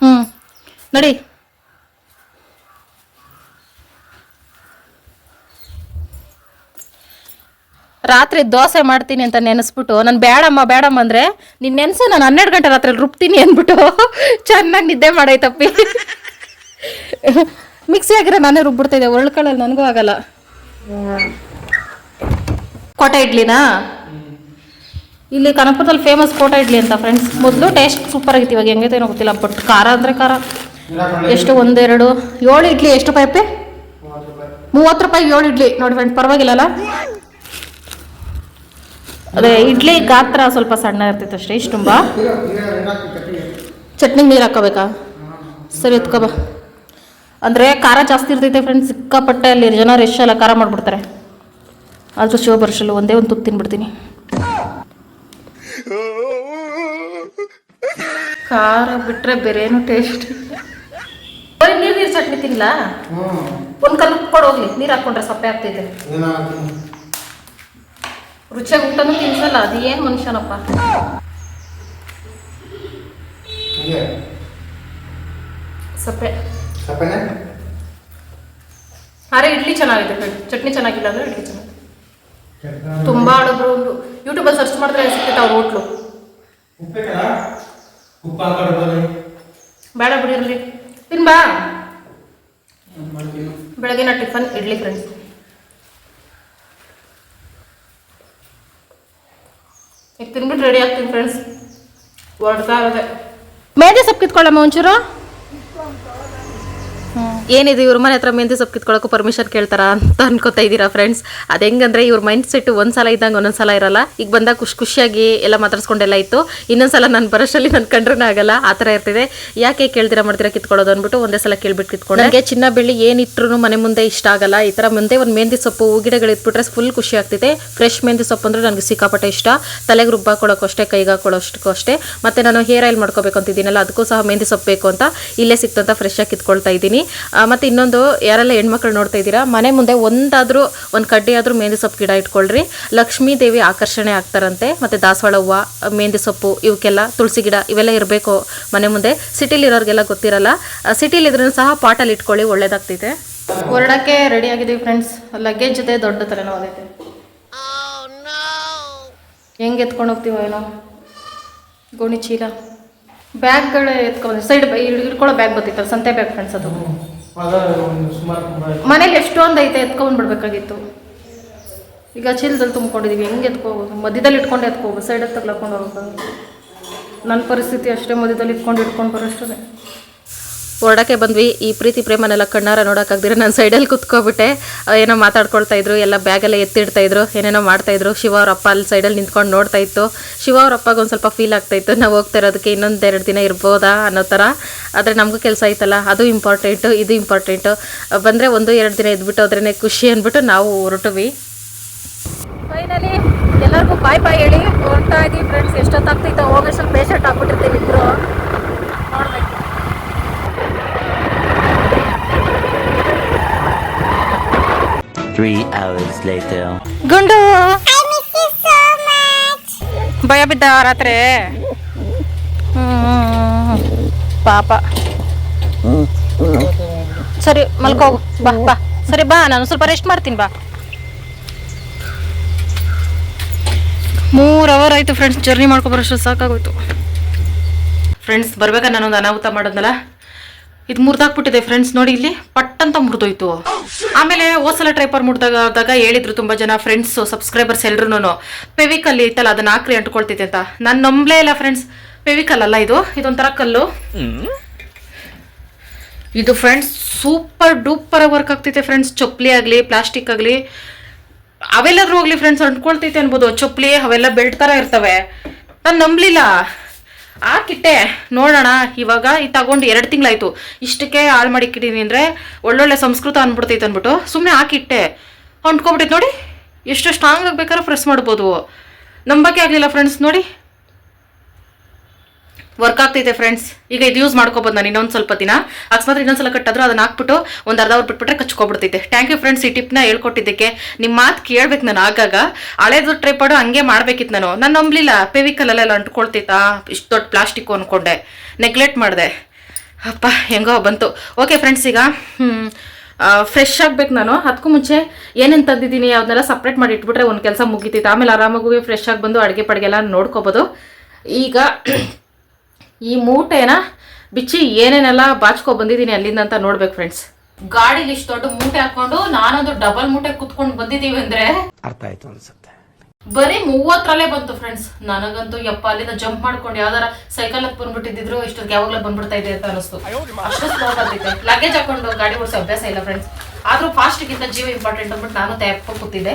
ಹ್ಞೂ ನಡಿ. ರಾತ್ರಿ ದೋಸೆ ಮಾಡ್ತೀನಿ ಅಂತ ನೆನೆಸ್ಬಿಟ್ಟು, ನಾನು ಬೇಡಮ್ಮ ಬೇಡಮ್ಮ ಅಂದರೆ ನೀನು ನೆನೆಸು, ನಾನು ಹನ್ನೆರಡು ಗಂಟೆ ರಾತ್ರಿ ರುಬ್ತೀನಿ ಅಂದ್ಬಿಟ್ಟು ಚೆನ್ನಾಗಿ ನಿದ್ದೆ ಮಾಡೈತಪ್ಪಿ. ಮಿಕ್ಸಿ ಆಗಿರೋ ನಾನೇ ರುಬ್ಬಿಡ್ತಿದ್ದೆ ಒಳ್ಕೊಳ್ಳಲ್ಲಿ ನನಗೂ ಆಗಲ್ಲ. ಕೋಟ ಇಡ್ಲಿನಾ? ಇಲ್ಲಿ ಕನಕಪುರದಲ್ಲಿ ಫೇಮಸ್ ಕೋಟ ಇಡ್ಲಿ ಅಂತ ಫ್ರೆಂಡ್ಸ್ ಮೊದಲು ಟೇಸ್ಟ್ ಸೂಪರ್ ಆಗಿತ್ತು, ಇವಾಗ ಹೆಂಗೈತೆ ಏನೋ ಗೊತ್ತಿಲ್ಲ ಬಟ್ ಖಾರ ಅಂದರೆ ಖಾರ. ಎಷ್ಟು, ಒಂದೆರಡು, ಏಳು ಇಡ್ಲಿ, ಎಷ್ಟು ರೂಪಾಯಿ ಅಪ್ಪಿ? ಮೂವತ್ತು ರೂಪಾಯಿ, ಏಳು ಇಡ್ಲಿ. ನೋಡಿ ಫ್ರೆಂಡ್ ಪರವಾಗಿಲ್ಲಲ್ಲ? ಅದೇ ಇಡ್ಲಿ ಗಾತ್ರ ಸ್ವಲ್ಪ ಸಣ್ಣ ಇರ್ತೈತೆ ಅಷ್ಟೇ ಇಷ್ಟು ತುಂಬ. ಚಟ್ನಿಗೆ ನೀರು ಹಾಕೋಬೇಕಾ? ಸರಿ ಎತ್ಕೊಬ ಬಾ. ಅಂದರೆ ಖಾರ ಜಾಸ್ತಿ ಇರ್ತೈತೆ ಫ್ರೆಂಡ್ಸ್ ಸಿಕ್ಕಾಪಟ್ಟೆ ಅಲ್ಲಿ ಜನ ರೆಶ್ ಎಲ್ಲ ಖಾರ ಮಾಡಿಬಿಡ್ತಾರೆ. ಆದರೂ ಶಿವ ಬರ್ಷಲ್ಲು ಒಂದೇ ಒಂದು ತುತ್ತು ತಿನ್ಬಿಡ್ತೀನಿ. ಖಾರ ಬಿಟ್ಟರೆ ಬೇರೆ ಏನು ಟೇಸ್ಟ್ ಬರೀ ನೀರು ನೀರು ಚಟ್ನಿ ತಿನ್ನಲ್ಲ ಒಂದು ಕಲ್ಲು ಕೊಡೋಗ್ಲಿ ನೀರು ಹಾಕ್ಕೊಂಡ್ರೆ ಸಪ್ಪೆ ಆಗ್ತೈತೆ. ರುಚಿಯಾಗಿ ಊಟನೂ ತಿನ್ಸಲ್ಲ ಅದು ಏನ್ ಮನುಷ್ಯನಪ್ಪ. ಸಪ್ಪೆ. ಅರೆ ಇಡ್ಲಿ ಚೆನ್ನಾಗಿದೆ ಫ್ರೆಂಡ್ ಚಟ್ನಿ ಚೆನ್ನಾಗಿಲ್ಲ ಅಂದ್ರೆ ಇಡ್ಲಿ ಚೆನ್ನಾಗಿದೆ ತುಂಬಾ ಆಡೋದ್ರು ಒಂದು. ಯೂಟ್ಯೂಬಲ್ಲಿ ಸರ್ಚ್ ಮಾಡಿದ್ರೆ ಸಿಗ್ತೈತೆ ಅವ್ರ ಹೋಟ್ಲು. ಬೇಡ ಬಿಡಿರ್ಲಿ ತಿನ್ ಬಾ ಬೆಳಗಿನ ಟಿಫನ್ ಇಡ್ಲಿ ಫ್ರೆಂಡ್ಸ್ ಈಗ ತಿನ್ಬಿಟ್ಟು ರೆಡಿ ಆಗ್ತೀನಿ ಫ್ರೆಂಡ್ಸ್ ಹೊಡ್ತಾ ಇರೋದೆ ಮೆಹಂದಿ ಸೊಪ್ಪು ಕಿತ್ಕೊಳ್ಳಮ್ಮ ಒಂಚೂರು. ಏನಿದೆ, ಇವ್ರ ಮನೆ ಹತ್ರ ಮೆಹಂದಿ ಸೊಪ್ಪು ಕಿತ್ಕೊಳ್ಳೋಕೆ ಪರ್ಮಿಷನ್ ಕೇಳ್ತಾರ ಅಂತ ಅನ್ಕೋತಾ ಇದ್ದೀರಾ ಫ್ರೆಂಡ್ಸ್ ಅದು ಹೆಂಗಂದ್ರೆ ಇವ್ರ ಮೈಂಡ್ ಸೆಟ್ ಒಂದ್ಸಲ ಇದ್ದಂಗೆ ಒಂದೊಂದ್ಸಲ ಇರಲ್ಲ. ಈಗ ಬಂದಾಗ ಖುಷಿ ಖುಷಿಯಾಗಿ ಎಲ್ಲ ಮಾತಾಡ್ಸ್ಕೊಂಡೆಲ್ಲ ಇತ್ತು ಇನ್ನೊಂದ್ಸಲ ನಾನು ಬರೋಷ್ಟರಲ್ಲಿ ನನ್ನ ಕಂಡ್ರೆ ಆಗಲ್ಲ. ಆ ಥರ ಇರ್ತಿದೆ. ಯಾಕೆ ಕೇಳ್ತೀರಾ ಮಾಡ್ತೀರಾ ಕಿತ್ಕೊಳ್ಳೋದು ಅಂದ್ಬಿಟ್ಟು ಒಂದೇ ಸಲ ಕೇಳ್ಬಿಟ್ಟು ಕಿತ್ಕೊಂಡು. ನನಗೆ ಚಿನ್ನ ಬೆಳ್ಳಿ ಏನಿಟ್ರು ಮನೆ ಮುಂದೆ ಇಷ್ಟ ಆಗಲ್ಲ. ಈ ಥರ ಮುಂದೆ ಒಂದು ಮೆಹಂದಿ ಸೊಪ್ಪು ಹೂ ಗಿಡಗಳು ಇಟ್ಬಿಟ್ರೆ ಫುಲ್ ಖುಷಿ ಆಗ್ತಿದೆ. ಫ್ರೆಶ್ ಮೆಹಂದಿ ಸೊಪ್ಪು ಅಂದ್ರೆ ನನಗೆ ಸಿಕ್ಕಾಪಟ್ಟೆ ಇಷ್ಟ. ತಲೆಗೆ ರುಬ್ಬಾಕೊಳ್ಳೋಕ್ಕೂ ಅಷ್ಟೇ ಕೈಗೆ ಹಾಕೊಳ್ಳೋಷ್ಟಕ್ಕೂ ಅಷ್ಟೇ. ಮತ್ತೆ ನಾನು ಹೇರ್ ಆಯಿಲ್ ಮಾಡ್ಕೋಬೇಕು ಅಂತಿದ್ದೀನಲ್ಲ ಅದಕ್ಕೂ ಸಹ ಮೆಹಂದಿ ಸೊಪ್ಪು ಬೇಕು ಅಂತ ಇಲ್ಲೇ ಸಿಕ್ತಂತ ಫ್ರೆಶ್ ಆಗಿ ಕಿತ್ಕೊಳ್ತಾ ಇದ್ದೀನಿ. ಮತ್ತೆ ಇನ್ನೊಂದು ಯಾರೆಲ್ಲ ಹೆಣ್ಮಕ್ಳು ನೋಡ್ತಾ ಇದ್ದೀರಾ ಮನೆ ಮುಂದೆ ಒಂದಾದ್ರೂ ಒಂದು ಕಡ್ಡಿ ಆದ್ರೂ ಮೆಹಂದಿ ಸೊಪ್ಪು ಗಿಡ ಇಟ್ಕೊಳ್ರಿ. ಲಕ್ಷ್ಮೀ ದೇವಿ ಆಕರ್ಷಣೆ ಆಗ್ತಾರಂತೆ ಮತ್ತೆ ದಾಸವಾಳ ಹೂವು ಮೆಹಂದಿ ಸೊಪ್ಪು ಇವಕ್ಕೆಲ್ಲ ತುಳಸಿ ಗಿಡ ಇವೆಲ್ಲ ಇರಬೇಕು ಮನೆ ಮುಂದೆ. ಸಿಟಿಲಿರೋರಿಗೆಲ್ಲ ಗೊತ್ತಿರಲ್ಲ ಸಿಟಿಲಿ ಇದ್ರೂ ಸಹ ಪಾಟಲ್ಲಿ ಇಟ್ಕೊಳ್ಳಿ ಒಳ್ಳೇದಾಗ್ತೈತೆ. ಹೊರಡಕ್ಕೆ ರೆಡಿ ಆಗಿದ್ದೀವಿ ಫ್ರೆಂಡ್ಸ್ ಲಗೇಜ್ ಜೊತೆ ದೊಡ್ಡ ತಲೆನೋವಾಗೈತೆ. ಹೆಂಗೆ ಎತ್ಕೊಂಡು ಹೋಗ್ತೀವೋ ಏನೋ. ಗೋಣಿ ಚೀಲ. ಬ್ಯಾಗ್ಗಳೇ ಎತ್ಕೊಂಡು ಸೈಡ್ ಇಡ್ಕೊಳ್ಳೋ ಬ್ಯಾಗ್ ಬರ್ತಿತ್ತಲ್ಲ ಸಂತೆ ಬ್ಯಾಗ್ ಫ್ರೆಂಡ್ಸ್ ಅದು. ಮನೇಲಿ ಎಷ್ಟೊಂದು ಐತೆ ಎತ್ಕೊಂಡ್ ಬಿಡ್ಬೇಕಾಗಿತ್ತು. ಈಗ ಚೀಲದಲ್ಲಿ ತುಂಬ್ಕೊಂಡಿದೀವಿ, ಹೆಂಗೆ ಎತ್ಕೋಬೋದು? ಮಧ್ಯದಲ್ಲಿ ಇಟ್ಕೊಂಡು ಎತ್ಕೋಬೋದು ಸೈಡಲ್ಲಿ ತಗ್ಲಾಕೊಂಡು ಹೋಗ್ಬೇಕು ನನ್ನ ಪರಿಸ್ಥಿತಿ ಅಷ್ಟೇ ಮಧ್ಯದಲ್ಲಿ ಇಟ್ಕೊಂಡು ಇಟ್ಕೊಂಡು ಬರೋಷ್ಟೇ ಹೊರಡಕ್ಕೆ ಬಂದ್ವಿ. ಈ ಪ್ರೀತಿ, ಪ್ರೇಮನೆಲ್ಲ ಕಣ್ಣಾರ ನೋಡೋಕ್ಕಾಗ್ದಿರ ನಾನು ಸೈಡಲ್ಲಿ ಕುತ್ಕೊಬಿಟ್ಟೆ. ಏನೋ ಮಾತಾಡ್ಕೊಳ್ತಾ ಇದ್ರು, ಎಲ್ಲ ಬ್ಯಾಗೆಲ್ಲ ಎತ್ತಿಡ್ತಾ ಇದ್ರು, ಏನೇನೋ ಮಾಡ್ತಾ ಇದ್ರು. ಶಿವ ಅವ್ರ ಅಪ್ಪ ಅಲ್ಲಿ ಸೈಡಲ್ಲಿ ನಿಂತ್ಕೊಂಡು ನೋಡ್ತಾ ಇತ್ತು. ಶಿವ ಅವ್ರ ಅಪ್ಪಗೆ ಒಂದು ಸ್ವಲ್ಪ ಫೀಲ್ ಆಗ್ತಾ ಇತ್ತು. ನಾವು ಹೋಗ್ತಾ ಇರೋದಕ್ಕೆ ಇನ್ನೊಂದು ಎರಡು ದಿನ ಇರ್ಬೋದಾ ಅನ್ನೋ ಥರ ಆದರೆ ನಮಗೂ ಕೆಲಸ ಐತಲ್ಲ ಅದು ಇಂಪಾರ್ಟೆಂಟು ಇದು ಇಂಪಾರ್ಟೆಂಟು ಬಂದರೆ ಒಂದು ಎರಡು ದಿನ ಇದ್ಬಿಟ್ಟು ಅದ್ರೇ ಖುಷಿ ಅಂದ್ಬಿಟ್ಟು ನಾವು ಹೊರಟುವಿ. ಫೈನಲಿ ಎಲ್ಲರಿಗೂ ಬಾಯ್ ಬಾಯ್ ಹೇಳಿ. ಹೊರಡ್ತಾ ಇದ್ದೀವಿ ಫ್ರೆಂಡ್ಸ್ ಎಷ್ಟೊತ್ತಾಗ್ತೈತೆ ಸ್ವಲ್ಪ ಪೇಷಂಟ್ ಆಗ್ಬಿಟ್ಟಿರ್ತೀವಿ ಇಬ್ಬರು ನೋಡ್ಬೇಕು. Three hours later. ಗುಂಡು! ಭಯ ಬಿದ್ದ ರಾತ್ರಿ. ಪಾಪ. ಸರಿ ಮಲ್ಕೋಗು. ಬಾ ಬಾ. ಸರಿ ಬಾ. ನಾನು ಸ್ವಲ್ಪ ರೆಸ್ಟ್ ಮಾಡ್ತೀನಿ ಬಾ. ಮೂರು ಅವರ್ ಆಯ್ತು ಫ್ರೆಂಡ್ಸ್ ಜರ್ನಿ ಮಾಡ್ಕೊಬರೋಷ್ಟು ಸಾಕಾಗೋಯ್ತು. ಫ್ರೆಂಡ್ಸ್ ಬರ್ಬೇಕಾ? ನಾನೊಂದು ಅನಾಹುತ ಮಾಡೋದ್ನಲ್ಲ? ಇದು ಮುರಿದಾಕ್ಬಿಟ್ಟಿದೆ ಫ್ರೆಂಡ್ಸ್ ನೋಡಿ ಇಲ್ಲಿ ಪಟ್ ಅಂತ ಮುರಿದೋಯ್ತು. ಆಮೇಲೆ ಓಸಲ ಟ್ರೈಪರ್ ಮುರಿದಾಗ ಹೇಳಿದ್ರು ತುಂಬಾ ಜನ ಫ್ರೆಂಡ್ಸ್ ಸಬ್ಸ್ಕ್ರೈಬರ್ಸ್ ಎಲ್ರು ಪೆವಿಕಲ್ಲಿ ಇತ್ತಲ್ಲ ಅದನ್ನ ಹಾಕ್ರಿ ಅಂಟ್ಕೊಳ್ತೈತೆ ಅಂತ. ನಾನು ನಂಬಲೇ ಇಲ್ಲ ಫ್ರೆಂಡ್ಸ್ ಪೆವಿಕಲ್ ಅಲ್ಲ ಇದು? ಇದೊಂಥರ ಕಲ್ಲು. ಇದು ಫ್ರೆಂಡ್ಸ್ ಸೂಪರ್ ಡೂಪರ್ ವರ್ಕ್ ಆಗ್ತೈತೆ ಫ್ರೆಂಡ್ಸ್ ಚಪ್ಪಲಿ ಆಗಲಿ ಪ್ಲಾಸ್ಟಿಕ್ ಆಗಲಿ. ಅವೆಲ್ಲಾದ್ರೂ ಹೋಗ್ಲಿ ಫ್ರೆಂಡ್ಸ್ ಅಂಟ್ಕೊಳ್ತೈತೆ ಅನ್ಬೋದು. ಚಪ್ಪಲಿ, ಅವೆಲ್ಲ ಬೆಲ್ಟ್ ಥರ ಇರ್ತವೆ. ನಾನು ನಂಬಲಿಲ್ಲ. ಹಾಕಿಟ್ಟೆ ನೋಡೋಣ, ಇವಾಗ ಈ ತಗೊಂಡು ಎರಡು ತಿಂಗಳಾಯ್ತು. ಇಷ್ಟಕ್ಕೆ ಹಾಳು ಮಾಡಿಕ್ಕಿದ್ದೀನಿ ಅಂದರೆ ಒಳ್ಳೊಳ್ಳೆ ಸಂಸ್ಕೃತ ಅಂದ್ಬಿಡ್ತೈತೆ ಅಂದ್ಬಿಟ್ಟು ಸುಮ್ಮನೆ ಹಾಕಿಟ್ಟೆ ಅಂಟ್ಕೊಬಿಟ್ಟೈತೆ ನೋಡಿ ಎಷ್ಟು ಸ್ಟ್ರಾಂಗ್ ಆಗಬೇಕಾದ್ರೆ ಪ್ರೆಸ್ ಮಾಡ್ಬೋದು. ನಂಬಕ್ಕೆ ಆಗಲಿಲ್ಲ ಫ್ರೆಂಡ್ಸ್ ನೋಡಿ. ವರ್ಕ್ ಆಗ್ತೈತೆ ಫ್ರೆಂಡ್ಸ್ ಈಗ ಇದು ಯೂಸ್ ಮಾಡ್ಕೋಬೋದು ನಾನು ಇನ್ನೊಂದು ಸ್ವಲ್ಪ ದಿನ. ಅಕ್ಸ್ಮಾತ್ ಇನ್ನೊಂದು ಸಲ ಕಟ್ಟಿದ್ರು ಅದನ್ನ ಹಾಕ್ಬಿಟ್ಟು ಒಂದು ಅರ್ಧ ಅವ್ರು ಬಿಟ್ಬಿಟ್ರೆ ಕಚ್ಕೊಬಿಡ್ತೈತೆ. ಥ್ಯಾಂಕ್ ಯು ಫ್ರೆಂಡ್ಸ್ ಈ ಟಿಪ್ನ ಹೇಳ್ಕೊಟ್ಟಿದ್ದಕ್ಕೆ. ನಿಮ್ಮ ಮಾತು ಕೇಳ್ಬೇಕು ನಾನು ಆಗಾಗ. ಹಳೇದು ಟ್ರೈಪಾಡು ಹಂಗೆ ಮಾಡ್ಬೇಕಿತ್ತು ನಾನು. ನಾನು ನಂಬಲಿಲ್ಲ. ಪೆವಿಕಲ್ಲೆಲ್ಲ ಅಂಟ್ಕೊಳ್ತೈತಾ? ಇಷ್ಟು ದೊಡ್ಡ ಪ್ಲಾಸ್ಟಿಕ್ಕು ಅಂದ್ಕೊಂಡೆ ನೆಗ್ಲೆಕ್ಟ್ ಮಾಡಿದೆ. ಅಪ್ಪ, ಹೆಂಗೋ ಬಂತು. ಓಕೆ ಫ್ರೆಂಡ್ಸ್ ಈಗ ಫ್ರೆಶ್ ಆಗ್ಬೇಕು ನಾನು. ಅದಕ್ಕೂ ಮುಂಚೆ ಏನೇನು ತಂದಿದ್ದೀನಿ ಅದನ್ನೆಲ್ಲ ಸಪ್ರೇಟ್ ಮಾಡಿ ಇಟ್ಬಿಟ್ರೆ ಒಂದು ಕೆಲಸ ಮುಗಿತೈತೆ. ಆಮೇಲೆ ಆರಾಮಾಗಿ ಫ್ರೆಶ್ ಆಗಿ ಬಂದು ಅಡುಗೆ ಪಡಿಗೆಲ್ಲ ನೋಡ್ಕೋಬೋದು. ಈಗ ಈ ಮೂಟೆನ ಬಿಚ್ಚಿ ಏನೇನೆಲ್ಲ ಬಾಚ್ಕೊ ಬಂದಿದ್ದೀನಿ ಅಲ್ಲಿಂದ ಅಂತ ನೋಡ್ಬೇಕು ಫ್ರೆಂಡ್ಸ್ ಗಾಡಿಗೆ ಇಷ್ಟು ದೊಡ್ಡ ಮೂಟೆ ಹಾಕೊಂಡು ನಾನೊಂದು ಡಬಲ್ ಮೂಟೆ ಕುತ್ಕೊಂಡು ಬಂದಿದ್ದೀವಿ ಅಂದ್ರೆ ಅರ್ಥ ಆಯ್ತು ಅನ್ಸುತ್ತೆ. ಬರೀ ಮೂವತ್ತರಲ್ಲೇ ಬಂತು ಫ್ರೆಂಡ್ಸ್ ನನಗಂತೂ ಯಪ್ಪ ಅಲ್ಲಿಂದ ಜಂಪ್ ಮಾಡ್ಕೊಂಡು ಯಾವ್ದಾರ ಸೈಕಲ್ ಹತ್ ಬಂದ್ಬಿಟ್ಟಿದ್ರು ಇಷ್ಟೊತ್ತಿಗೆ ಯಾವಾಗಲೂ ಬಂದ್ಬಿಡ್ತಾ ಇದೆ ಅಂತ ಅನಿಸ್ತು. ಅಷ್ಟು ಸ್ಲೋ ಬಂದಿದೆ ಲಗೇಜ್ ಹಾಕೊಂಡು ಗಾಡಿ ಓಡಿಸೋ ಅಭ್ಯಾಸ ಇಲ್ಲ ಫ್ರೆಂಡ್ಸ್ ಆದ್ರೂ ಫಾಸ್ಟ್ಗಿಂತ ಜೀವ ಇಂಪಾರ್ಟೆಂಟ್ ಅಂದ್ಬಿಟ್ಟು ನಾನು ತಯಾರಿಸ್ಕೊ ಕೂತಿದ್ದೆ.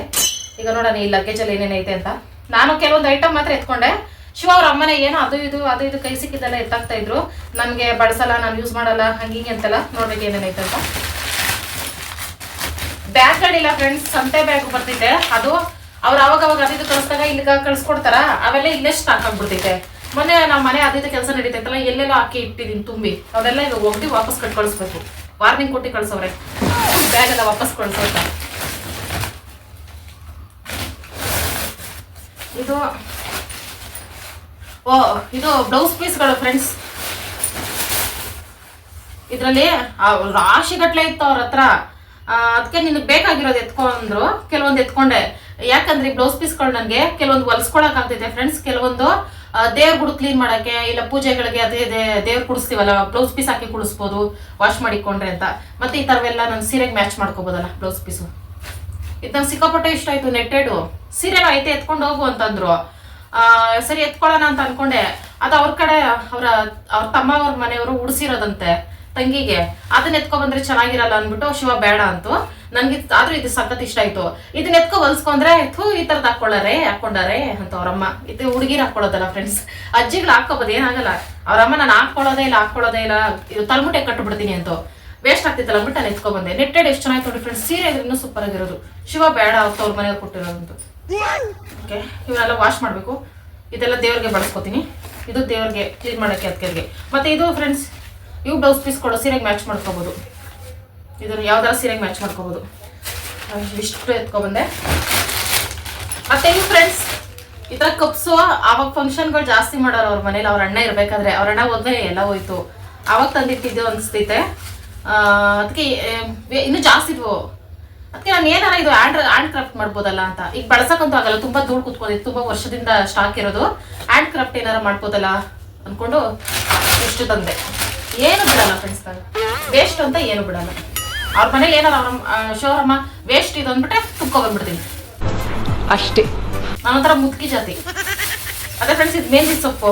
ಈಗ ನೋಡೋಣ ಈ ಲಗೇಜ್ ಅಲ್ಲಿ ಏನೇನೈತೆ ಅಂತ. ನಾನು ಕೆಲವೊಂದು ಐಟಮ್ ಮಾತ್ರ ಎತ್ಕೊಂಡೆ. ಶಿವ ಅವ್ರ ಅಮ್ಮನೆ ಏನೋ ಅದು ಇದು ಅದು ಇದು ಕೈ ಸಿಕ್ಕಿದ್ದೆಲ್ಲ ಎತ್ತಾಗ್ತಾ ಇದ್ರು. ನನಗೆ ಬಳಸಲ್ಲ ನಾನು ಯೂಸ್ ಮಾಡಲ್ಲ ಹಂಗಿಂಗೆ ಅಂತಲ್ಲ ನೋಡ್ಬೇಕು ಏನೇನೈತೆ ಅಂತ. ಬ್ಯಾಗ್ಗಳಿಲ್ಲ ಫ್ರೆಂಡ್ಸ್ ಸಂತೆ ಬ್ಯಾಗ್ ಬರ್ತಿದ್ದೆ. ಅದು ಅವ್ರು ಅವಾಗ ಅವಾಗ ಅದಿದ್ದು ಕಳಿಸ್ದಾಗ ಇಲ್ಲಿಗ ಕಳ್ಸ್ಕೊಡ್ತಾರ. ಅವೆಲ್ಲ ಇಲ್ಲೇ ಸ್ಟಾಕ್ ಆಗ್ಬಿಡ್ತೈತೆ. ಮೊನ್ನೆ ನಮ್ಮ ಮನೆ ಅದಿದ್ದು ಕೆಲಸ ನಡೀತೈತಲ್ಲ, ಎಲ್ಲೆಲ್ಲ ಹಾಕಿ ಇಟ್ಟಿದ್ದೀನಿ ತುಂಬಿ. ಅವೆಲ್ಲ ಈಗ ಒಗ್ದು ವಾಪಸ್ ಕಟ್ ಕಳಿಸ್ಬೇಕು. ವಾರ್ನಿಂಗ್ ಕೊಟ್ಟು ಕಳ್ಸವ್ರೆ. ಬ್ಯಾಗ್ ಎಲ್ಲ ವಾಪಸ್ ಕಳ್ಸೋದ ಇದು ಓ, ಇದು ಬ್ಲೌಸ್ ಪೀಸ್ಗಳು ಫ್ರೆಂಡ್ಸ್ ಇದರಲ್ಲಿ ರಾಶಿ ಗಟ್ಲೆ ಇತ್ತು ಅವ್ರ ಹತ್ರ. ಅದಕ್ಕೆ ನಿನಗೆ ಬೇಕಾಗಿರೋದು ಎತ್ಕೊಂಡ್ರು. ಕೆಲವೊಂದು ಎತ್ಕೊಂಡೆ. ಯಾಕಂದ್ರೆ ಬ್ಲೌಸ್ ಪೀಸ್ಗಳು ನನಗೆ ಕೆಲವೊಂದು ಹೊಲ್ಸ್ಕೊಳಕ್ ಫ್ರೆಂಡ್ಸ್ ಕೆಲವೊಂದು ದೇವ್ರ ಗುಡು ಕ್ಲೀನ್ ಮಾಡಕ್ಕೆ ಇಲ್ಲ ಪೂಜೆಗಳಿಗೆ ಅದೇ ದೇವ್ರು ಕುಡಿಸ್ತೀವಲ್ಲ ಬ್ಲೌಸ್ ಪೀಸ್ ಹಾಕಿ ಕುಡಿಸ್ಬೋದು ವಾಶ್ ಮಾಡಿಕೊಂಡ್ರೆ ಅಂತ. ಮತ್ತೆ ಈ ಥರವೆಲ್ಲ ನಾನು ಸೀರೆಗೆ ಮ್ಯಾಚ್ ಮಾಡ್ಕೋಬೋದಲ್ಲ ಬ್ಲೌಸ್ ಪೀಸು ಇದು ನಂಗೆ ಸಿಕ್ಕಾಪಟ್ಟೆ ಇಷ್ಟ ಆಯ್ತು ನೆಟ್ಟೆಡು ಸೀರೆನೂ ಐತೆ ಎತ್ಕೊಂಡು ಹೋಗು ಅಂತಂದ್ರು. ಸರಿ, ಎತ್ಕೊಳ್ಳೋಣ ಅಂತ ಅನ್ಕೊಂಡೆ. ಅದು ಅವ್ರ ಕಡೆ, ಅವರ, ಅವ್ರ ತಮ್ಮ ಅವ್ರ ಮನೆಯವರು ಉಡ್ಸಿರೋದಂತೆ ತಂಗಿಗೆ. ಅದನ್ನ ಎತ್ಕೊ ಬಂದ್ರೆ ಚೆನ್ನಾಗಿರಲ್ಲ ಅಂದ್ಬಿಟ್ಟು, ಶಿವ ಬೇಡ ಅಂತು. ನನ್ಗೆ ಆದ್ರೂ ಇದು ಸಖತ್ ಇಷ್ಟ ಆಯ್ತು. ಇದನ್ನ ಎತ್ಕೊ ಹೊಲ್ಸ್ಕೊಂಡ್ರೆ, ಥೂ, ಈ ತರದ್ ಹಾಕೊಳ್ಳಾರೆ ಹಾಕೊಂಡಾರೆ ಅಂತ ಅವ್ರಮ್ಮ ಇದು ಹುಡುಗಿರ್ ಹಾಕೊಳ್ಳೋದಲ್ಲ ಫ್ರೆಂಡ್ಸ್ ಅಜ್ಜಿಗಳು ಹಾಕೋಬೋದು ಏನಾಗಲ್ಲ ಅವ್ರಮ್ಮ ನಾನು ಹಾಕೊಳ್ಳೋದೇ ಇಲ್ಲ ಹಾಕೊಳ್ಳೋದೇ ಇಲ್ಲ. ಇದು ತಲೆಮುಟ್ಟೆ ಕಟ್ಬಿಡ್ತೀನಿ ಅಂತ. ವೇಸ್ಟ್ ಆಗ್ತಿತ್ತಲ್ಲ ಅಂದ್ಬಿಟ್ಟು ನಾನು ಎತ್ಕೊ ಬಂದೆ. ನೆಟ್ಟೆಡ್ ಎಷ್ಟು ಚೆನ್ನಾಗಿ ನೋಡಿ ಫ್ರೆಂಡ್ಸ್ ಸೀರೆ ಇದ್ರೂ ಸೂಪರ್ ಆಗಿರೋದು. ಶಿವ ಬೇಡ ಅವ್ರ ಮನೆಯವ್ರು ಕೊಟ್ಟಿರೋದಂತು. ಓಕೆ ಇವನ್ನೆಲ್ಲ ವಾಶ್ ಮಾಡಬೇಕು. ಇದೆಲ್ಲ ದೇವ್ರಿಗೆ ಬಳಸ್ಕೊತೀನಿ ಇದು ದೇವ್ರಿಗೆ ಕ್ಲೀನ್ ಮಾಡೋಕ್ಕೆ ಅದಕ್ಕೆ ಮತ್ತೆ ಇದು ಫ್ರೆಂಡ್ಸ್ ಇವು ಬ್ಲೌಸ್ ಪೀಸ್ ಕೊಡೋ ಸೀರೆಗೆ ಮ್ಯಾಚ್ ಮಾಡ್ಕೋಬೋದು. ಇದನ್ನು ಯಾವ್ದಾರ ಸೀರೆಗೆ ಮ್ಯಾಚ್ ಮಾಡ್ಕೋಬೋದು. ಇಷ್ಟು ಎತ್ಕೊಬಂದೆ ಮತ್ತೆ ಇವು ಫ್ರೆಂಡ್ಸ್ ಈ ಥರ ಕಪ್ಸು, ಆವಾಗ ಫಂಕ್ಷನ್ಗಳು ಜಾಸ್ತಿ ಮಾಡೋರು ಅವ್ರ ಮನೇಲಿ, ಅವ್ರ ಅಣ್ಣ ಇರಬೇಕಾದ್ರೆ ಅವ್ರ ಅಣ್ಣ ಹೋದ್ಮೇಲೆ ಎಲ್ಲ ಹೋಯ್ತು. ಆವಾಗ ತಂದಿಟ್ಟಿದ್ದು ಅನಿಸ್ತೈತೆ. ಅದಕ್ಕೆ ಇನ್ನೂ ಜಾಸ್ತಿ ಇದ್ವು. ಅದಕ್ಕೆ ನಾನು ಏನಾರ ಇದು ಹ್ಯಾಂಡ್ ಹ್ಯಾಂಡ್ ಕ್ರಾಫ್ಟ್ ಮಾಡ್ಬೋದಲ್ಲ ಅಂತ. ಈಗ ಬಳಸಕ್ಕಂತೂ ಆಗಲ್ಲ ತುಂಬಾ ಧೂಳು ಕುತ್ಕೊಂಡಿದ್ದು ತುಂಬಾ ವರ್ಷದಿಂದ ಸ್ಟಾಕ್ ಇರೋದು. ಹ್ಯಾಂಡ್ ಕ್ರಾಫ್ಟ್ ಏನಾರ ಮಾಡ್ಬೋದಲ್ಲ ಅನ್ಕೊಂಡು ಇಷ್ಟು ತಂದೆ. ಏನು ಬಿಡಲ್ಲ ಫ್ರೆಂಡ್ಸ್ ನಾನು ವೇಸ್ಟ್ ಅಂತ ಏನು ಬಿಡಲ್ಲ. ಅವ್ರ ಮನೇಲಿ ಏನಾರ ಅವ್ರ ಶೋರಮ್ಮ ವೇಸ್ಟ್ ಇದು ಅಂದ್ಬಿಟ್ಟೆ ತುಕ್ಕೊಬಂದ್ಬಿಡ್ತೀನಿ ಅಷ್ಟೇ. ನಾನೊಂಥರ ಮುದುಕಿ ಜಾತಿ. ಅದೇ ಫ್ರೆಂಡ್ಸ್ ಇದು ಮೇಂದಿ ಸೊಪ್ಪು.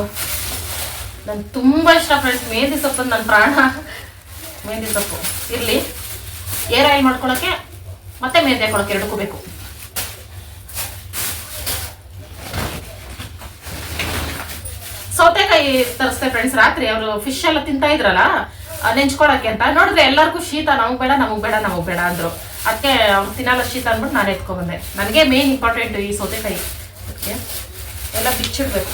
ನನ್ಗೆ ತುಂಬಾ ಇಷ್ಟ ಫ್ರೆಂಡ್ಸ್ ಮೇಂದಿ ಸೊಪ್ಪು ನನ್ನ ಪ್ರಾಣ. ಮೆಹಂದಿ ಸೊಪ್ಪು. ಇರಲಿ. ಏರ್ ಆಯಿಲ್ ಮಾಡ್ಕೊಳಕ್ಕೆ ಮತ್ತೆ ಮೆಹಂದಿ ಕೊಳಕ್ಕೆ ಎರಡಕ್ಕೂ ಬೇಕು. ಸೌತೆಕಾಯಿ ತರಿಸ್ತೆ ಫ್ರೆಂಡ್ಸ್ ರಾತ್ರಿ ಅವರು ಫಿಶ್ ಎಲ್ಲ ತಿಂತಾ ಇದ್ರಲ್ಲ ನೆಂಚ್ಕೊಳಕ್ಕೆ ಅಂತ. ನೋಡಿದ್ರೆ ಎಲ್ಲರಿಗೂ ಶೀತ, ನಮಗ್ ಬೇಡ ನಮಗ್ ಬೇಡ ನಮಗ್ ಬೇಡ ಅಂದ್ರು. ಅದಕ್ಕೆ ಅವ್ರು ತಿನ್ನಲ್ಲ ಶೀತ ಅಂದ್ಬಿಟ್ಟು ನಾನು ಎತ್ಕೊಂಡ್ಬಂದೆ ನನಗೆ ಮೇನ್ ಇಂಪಾರ್ಟೆಂಟ್ ಈ ಸೌತೆಕಾಯಿ. ಅದಕ್ಕೆ ಎಲ್ಲ ಬಿಚ್ಚಿಡ್ಬೇಕು.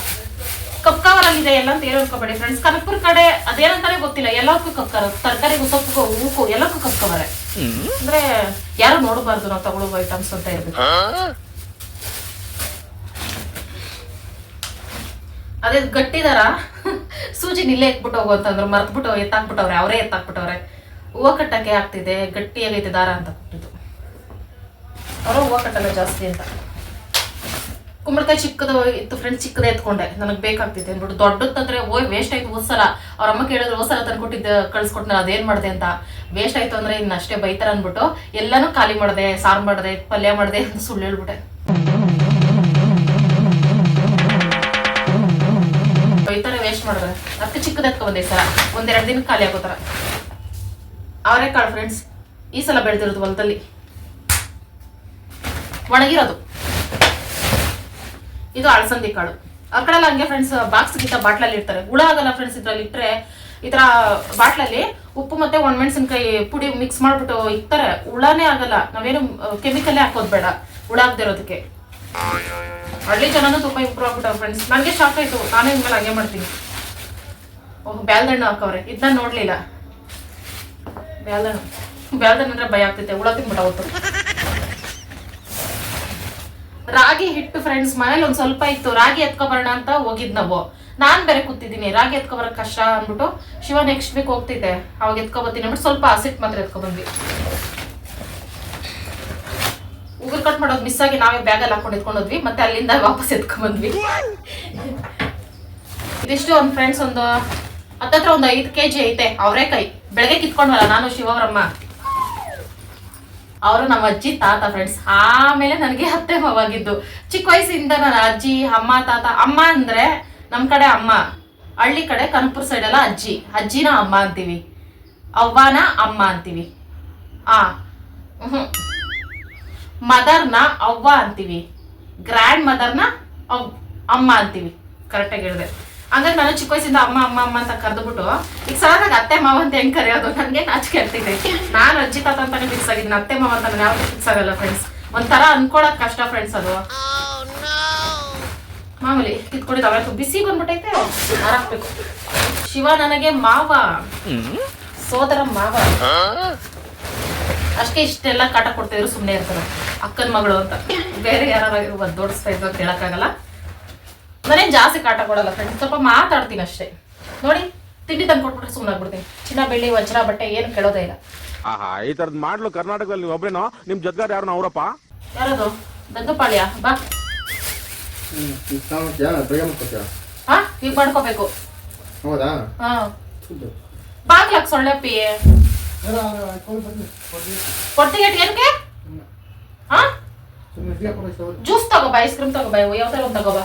ಕಪ್ ಆಗಿದೆ ಎಲ್ಲ ಅಂತ ಏನು ಅನ್ಕೋಬೇಡಿ. ಫ್ರೆಂಡ್ಸ್ ಕನಕಪುರ ಕಡೆ ಅದೇನಂತಾನೆ ಗೊತ್ತಿಲ್ಲ. ಎಲ್ಲಕ್ಕೂ ಕಪ್ ಕವರ್ ತರಕಾರಿಗೂ ಸೊಪ್ಪು ಹೂಕು ಎಲ್ಲಕ್ಕೂ ಕಪ್ ಕವರೇ ಅಂದ್ರೆ ಯಾರು ನೋಡಬಾರ್ದು ನಾವು ತಗೊಳ್ಳೋ ಐಟಮ್ಸ್ ಅಂತ ಇರ್ಬೇಕು ಅದೇ ಗಟ್ಟಿದಾರ ಸೂಜಿ ನಿಲ್ಲೇ ಎತ್ಬಿಟ್ಟು ಹೋಗು ಅಂತಂದ್ರು ಮರ್ತ್ಬಿಟ್ಟು ಎತ್ತಾಕ್ಬಿಟ್ಟವ್ರೆ. ಅವರೇ ಎತ್ತಾಕ್ಬಿಟ್ಟವ್ರೆ. ಹೂವು ಕಟ್ಟಕ್ಕೆ ಆಗ್ತಿದೆ. ಗಟ್ಟಿಯಾಗೈತೆ ದಾರ ಅಂತ ಕೊಟ್ಟಿದ್ದು. ಅವರು ಹೂವು ಕಟ್ಟಲ್ಲ ಜಾಸ್ತಿ ಅಂತ. ಕುಂಬಳಕಾಯಿ ಚಿಕ್ಕದ ಇತ್ತು ಫ್ರೆಂಡ್ಸ್ ಚಿಕ್ಕದೇ ಎತ್ಕೊಂಡೆ. ನನಗೆ ಬೇಕಾಗ್ತಿದೆ ಅಂದ್ಬಿಟ್ಟು ದೊಡ್ಡದಂದ್ರೆ ಓಯ್ ವೇಸ್ಟ್ ಆಯ್ತು ಹೋದ್ಸಲ ಅವ್ರ ಅಮ್ಮ ಕೇಳಿದ್ರು ಹೋದ್ಸಲ ತಂದ್ಕೊಟ್ಟಿದ್ದೆ ಕಳ್ಸ್ಕೊಟ್ನ ಅದೇನ್ ಮಾಡಿದೆ ಅಂತ? ವೇಸ್ಟ್ ಆಯ್ತು ಅಂದ್ರೆ ಇನ್ನು ಅಷ್ಟೇ ಬೈತಾರ ಅಂದ್ಬಿಟ್ಟು ಎಲ್ಲಾನು ಖಾಲಿ ಮಾಡಿದೆ, ಸಾರು ಮಾಡಿದೆ, ಪಲ್ಯ ಮಾಡಿದೆ ಅಂತ ಸುಳ್ಳು ಹೇಳ್ಬಿಟ್ಟೆ. ಬೈತಾರೆ ವೇಸ್ಟ್ ಮಾಡಿದ್ರೆ ಅದಕ್ಕೆ ಚಿಕ್ಕದ ಒಂದೇ ಸಲ. ಒಂದೆರಡು ದಿನ ಖಾಲಿ ಆಗೋತರ ಅವರೇ ಅವರೆಕಾಳು ಫ್ರೆಂಡ್ಸ್ ಈ ಸಲ ಬೆಳೆದಿರೋದು ಹೊಲದಲ್ಲಿ. ಒಣಗಿರೋದು. ಇದು ಅಳಸಂದಿ ಕಾಳು. ಆ ಕಡೆಲ್ಲ ಹಂಗೆ ಫ್ರೆಂಡ್ಸ್ ಬಾಕ್ಸ್ ಗಿಂತ ಬಾಟ್ಲಲ್ಲಿ ಇರ್ತಾರೆ ಹುಳ ಆಗಲ್ಲ ಫ್ರೆಂಡ್ಸ್ ಇದ್ರಲ್ಲಿ ಇಟ್ಟರೆ ಈ ಥರ ಬಾಟ್ಲಲ್ಲಿ ಉಪ್ಪು ಮತ್ತೆ ಒಣಮೆಣಸಿನ್ಕಾಯಿ ಪುಡಿ ಮಿಕ್ಸ್ ಮಾಡ್ಬಿಟ್ಟು ಇಕ್ತಾರೆ. ಹುಳನೇ ಆಗಲ್ಲ. ನಾವೇನು ಕೆಮಿಕಲ್ಲೇ ಹಾಕೋದು ಬೇಡ. ಹುಳ ಆಗದೆ ಇರೋದಕ್ಕೆ. ಹಳ್ಳಿ ಜನನೂ ತುಂಬ ಇಂಪ್ರೂವ್ ಆಗ್ಬಿಟ್ಟವ್ರೆ ಫ್ರೆಂಡ್ಸ್ ನನಗೆ ಶಾಕ್ ಆಯ್ತು. ನಾನೇ ಇನ್ಮೇಲೆ ಹಂಗೆ ಮಾಡ್ತೀನಿ. ಓಹ್, ಬ್ಯಾಲ್ದಣ್ಣು ಹಾಕವ್ರೆ. ಇದನ್ನ ನೋಡ್ಲಿಲ್ಲ. ಬ್ಯಾಲ್ದಣ್ಣು. ಬ್ಯಾಲ್ದಣ್ಣು ಅಂದ್ರೆ ಭಯ ಆಗ್ತೈತೆ. ಹುಳ ತಿನ್ಬಿಟ್ಟ ರಾಗಿ ಹಿಟ್ಟು ಫ್ರೆಂಡ್ಸ್ ಮನೇಲಿ ಒಂದ್ ಸ್ವಲ್ಪ ಇತ್ತು, ರಾಗಿ ಎತ್ಕೊಬರೋಣ ಅಂತ ಹೋಗಿದ್ ನಾವು. ನಾನ್ ಬೇರೆ ಕೂತಿದ್ದೀನಿ, ರಾಗಿ ಎತ್ಕೊಬರಕ್ ಕಷ್ಟ ಅಂದ್ಬಿಟ್ಟು ಶಿವ ನೆಕ್ಸ್ಟ್ ವೀಕ್ ಹೋಗ್ತಿದ್ದೆ ಅವಾಗ ಎತ್ಕೊಬತ್ತೀನಿ ಅಂದ್ಬಿಟ್ಟು ಸ್ವಲ್ಪ ಹಸಿಟ್ ಮಾತ್ರ ಎತ್ಕೊಬಂದ್ವಿ. ಉಗುರು ಕಟ್ ಮಾಡೋದು ಮಿಸ್ ಆಗಿ ನಾವೇ ಬ್ಯಾಗಲ್ಲಿ ಹಾಕೊಂಡು ಎತ್ಕೊಂಡೋದ್ವಿ ಮತ್ತೆ ಅಲ್ಲಿಂದ ವಾಪಸ್ ಎತ್ಕೊಂಡ್ಬಂದ್ವಿ ಇದಿಷ್ಟು ಒಂದು ಫ್ರೆಂಡ್ಸ್ ಒಂದು ಹತ್ತತ್ರ ಒಂದು ಐದು ಕೆ ಜಿ ಐತೆ ಅವರೇಕಾಯಿ ಬೆಳಗ್ಗೆ ಕಿತ್ಕೊಂಡ್ವಲ್ಲ ನಾನು ಶಿವವರಮ್ಮ ಅವರು ನಮ್ಮ ಅಜ್ಜಿ, ತಾತ ಫ್ರೆಂಡ್ಸ್ ಆಮೇಲೆ ನನಗೆ ಅತ್ತೆ ಮಾವಾಗಿದ್ದು ಚಿಕ್ಕ ವಯಸ್ಸಿಂದ ನನ್ನ ಅಜ್ಜಿ, ಅಮ್ಮ, ತಾತ, ಅಮ್ಮ ಅಂದ್ರೆ ನಮ್ಮ ಕಡೆ ಅಮ್ಮ. ಹಳ್ಳಿ ಕಡೆ ಕನಪುರ ಸೈಡ್ ಎಲ್ಲ ಅಜ್ಜಿ. ಅಜ್ಜಿನ ಅಮ್ಮ ಅಂತೀವಿ. ಅವ್ವನ ಅಮ್ಮ ಅಂತೀವಿ. ಆ, ಹ್ಮ್. ಮದರ್ನ ಅವ್ವ ಅಂತೀವಿ. ಗ್ರ್ಯಾಂಡ್ ಮದರ್ನ ಅವ್, ಅಮ್ಮ ಅಂತೀವಿ. ಕರೆಕ್ಟಾಗಿ ಹೇಳಿದೆ. ಹಂಗಾಗಿ ನಾನು ಚಿಕ್ಕ ವಯಸ್ಸಿಂದ ಅಮ್ಮ ಅಮ್ಮ ಅಮ್ಮ ಅಂತ ಕರೆದ್ಬಿಟ್ಟು, ಈಗ ಸಡನ್ನಾಗಿ ಅತ್ತೆ, ಮಾವ ಅಂತ ಹೆಂಗ್ ಕರೆಯೋದು? ನನಗೆ ನಾಚಿಕೆ ಆಗ್ತಿದೆ. ನಾನು ಅಜ್ಜಿ ತಾತ ಅಂತಾನೆ ಫಿಕ್ಸ್ ಆಗಿದ್ದೀನಿ. ಅತ್ತೆ, ಮಾವ ಅಂತ ನಾನು ಯಾವ್ದು ಫಿಕ್ಸ್ ಆಗಲ್ಲ ಫ್ರೆಂಡ್ಸ್ ಒಂಥರ ಅನ್ಕೊಳಕ್ ಕಷ್ಟ ಫ್ರೆಂಡ್ಸ್ ಅದು. ಮಾಮೂಲಿ ಕಿತ್ಕೊಂಡಿದ್ದಾವೆ. ಬಿಸಿ ಬಂದ್ಬಿಟ್ಟೈತೆ. ಹಾರಾಕ್ಬೇಕು ಶಿವ ನನಗೆ ಮಾವ. ಸೋದರ ಮಾವ. ಅಷ್ಟೇ ಇಷ್ಟೆಲ್ಲ ಕಾಟ ಕೊಡ್ತಾ ಇದ್ರು ಸುಮ್ಮನೆ ಇರ್ತಾರೆ. ಅಕ್ಕನ ಮಗಳು ಅಂತ. ಬೇರೆ ಯಾರು ದೊಡ್ಡಿಸ್ತಾ ಇದ್ದು ಅಂತ ನಾನೇನು ಜಾಸ್ತಿ ಕಾಟ ಕೊಡಲ್ಲ ಫ್ರೆಂಡ್ಸ್ ಸ್ವಲ್ಪ ಮಾತಾಡ್ತೀನಿ ಅಷ್ಟೇ. ನೋಡಿ ತಿಂಡಿ ತಂದು ಕೊಟ್ಬಿಟ್ರೆ ಸುಮ್ಮನೆ ಆಗ್ಬಿಡ್ತೀನಿ. ಚಿನ್ನ ಬೆಳ್ಳಿ ವಜ್ರ ಬಟ್ಟೆ ಏನು ಕೇಳೋದೇ ಇಲ್ಲ. ಆಹಾ ಈ ತರದ್ ಮಾಡ್ಲು ಕರ್ನಾಟಕದಲ್ಲಿ ನೀವು ಒಬ್ರೇನೋ? ನಿಮ್ ಜೊತೆಗಾರ ಯಾರು? ಅವರಪ್ಪ? ಯಾರದು? ದಗ್ಗಪಾಳ್ಯ ಬಾ. ಹಾ ಈಗ ಮಾಡ್ಕೋಬೇಕು. ಹೌದಾ? ಹಾ. ಬಾಗ್ಲಾಕ್ ಸೊಳ್ಳೆಪ್ಪಿ ಕೊಡ್ತೀಯ ಏನಕ್ಕೆ? ಹಾ? ಜ್ಯೂಸ್ ತಗೋಬಾ ಐಸ್ ಕ್ರೀಮ್ ತಗೋಬಾ ಯಾವ್ದಾರ ಒಂದು ತಗೋಬಾ?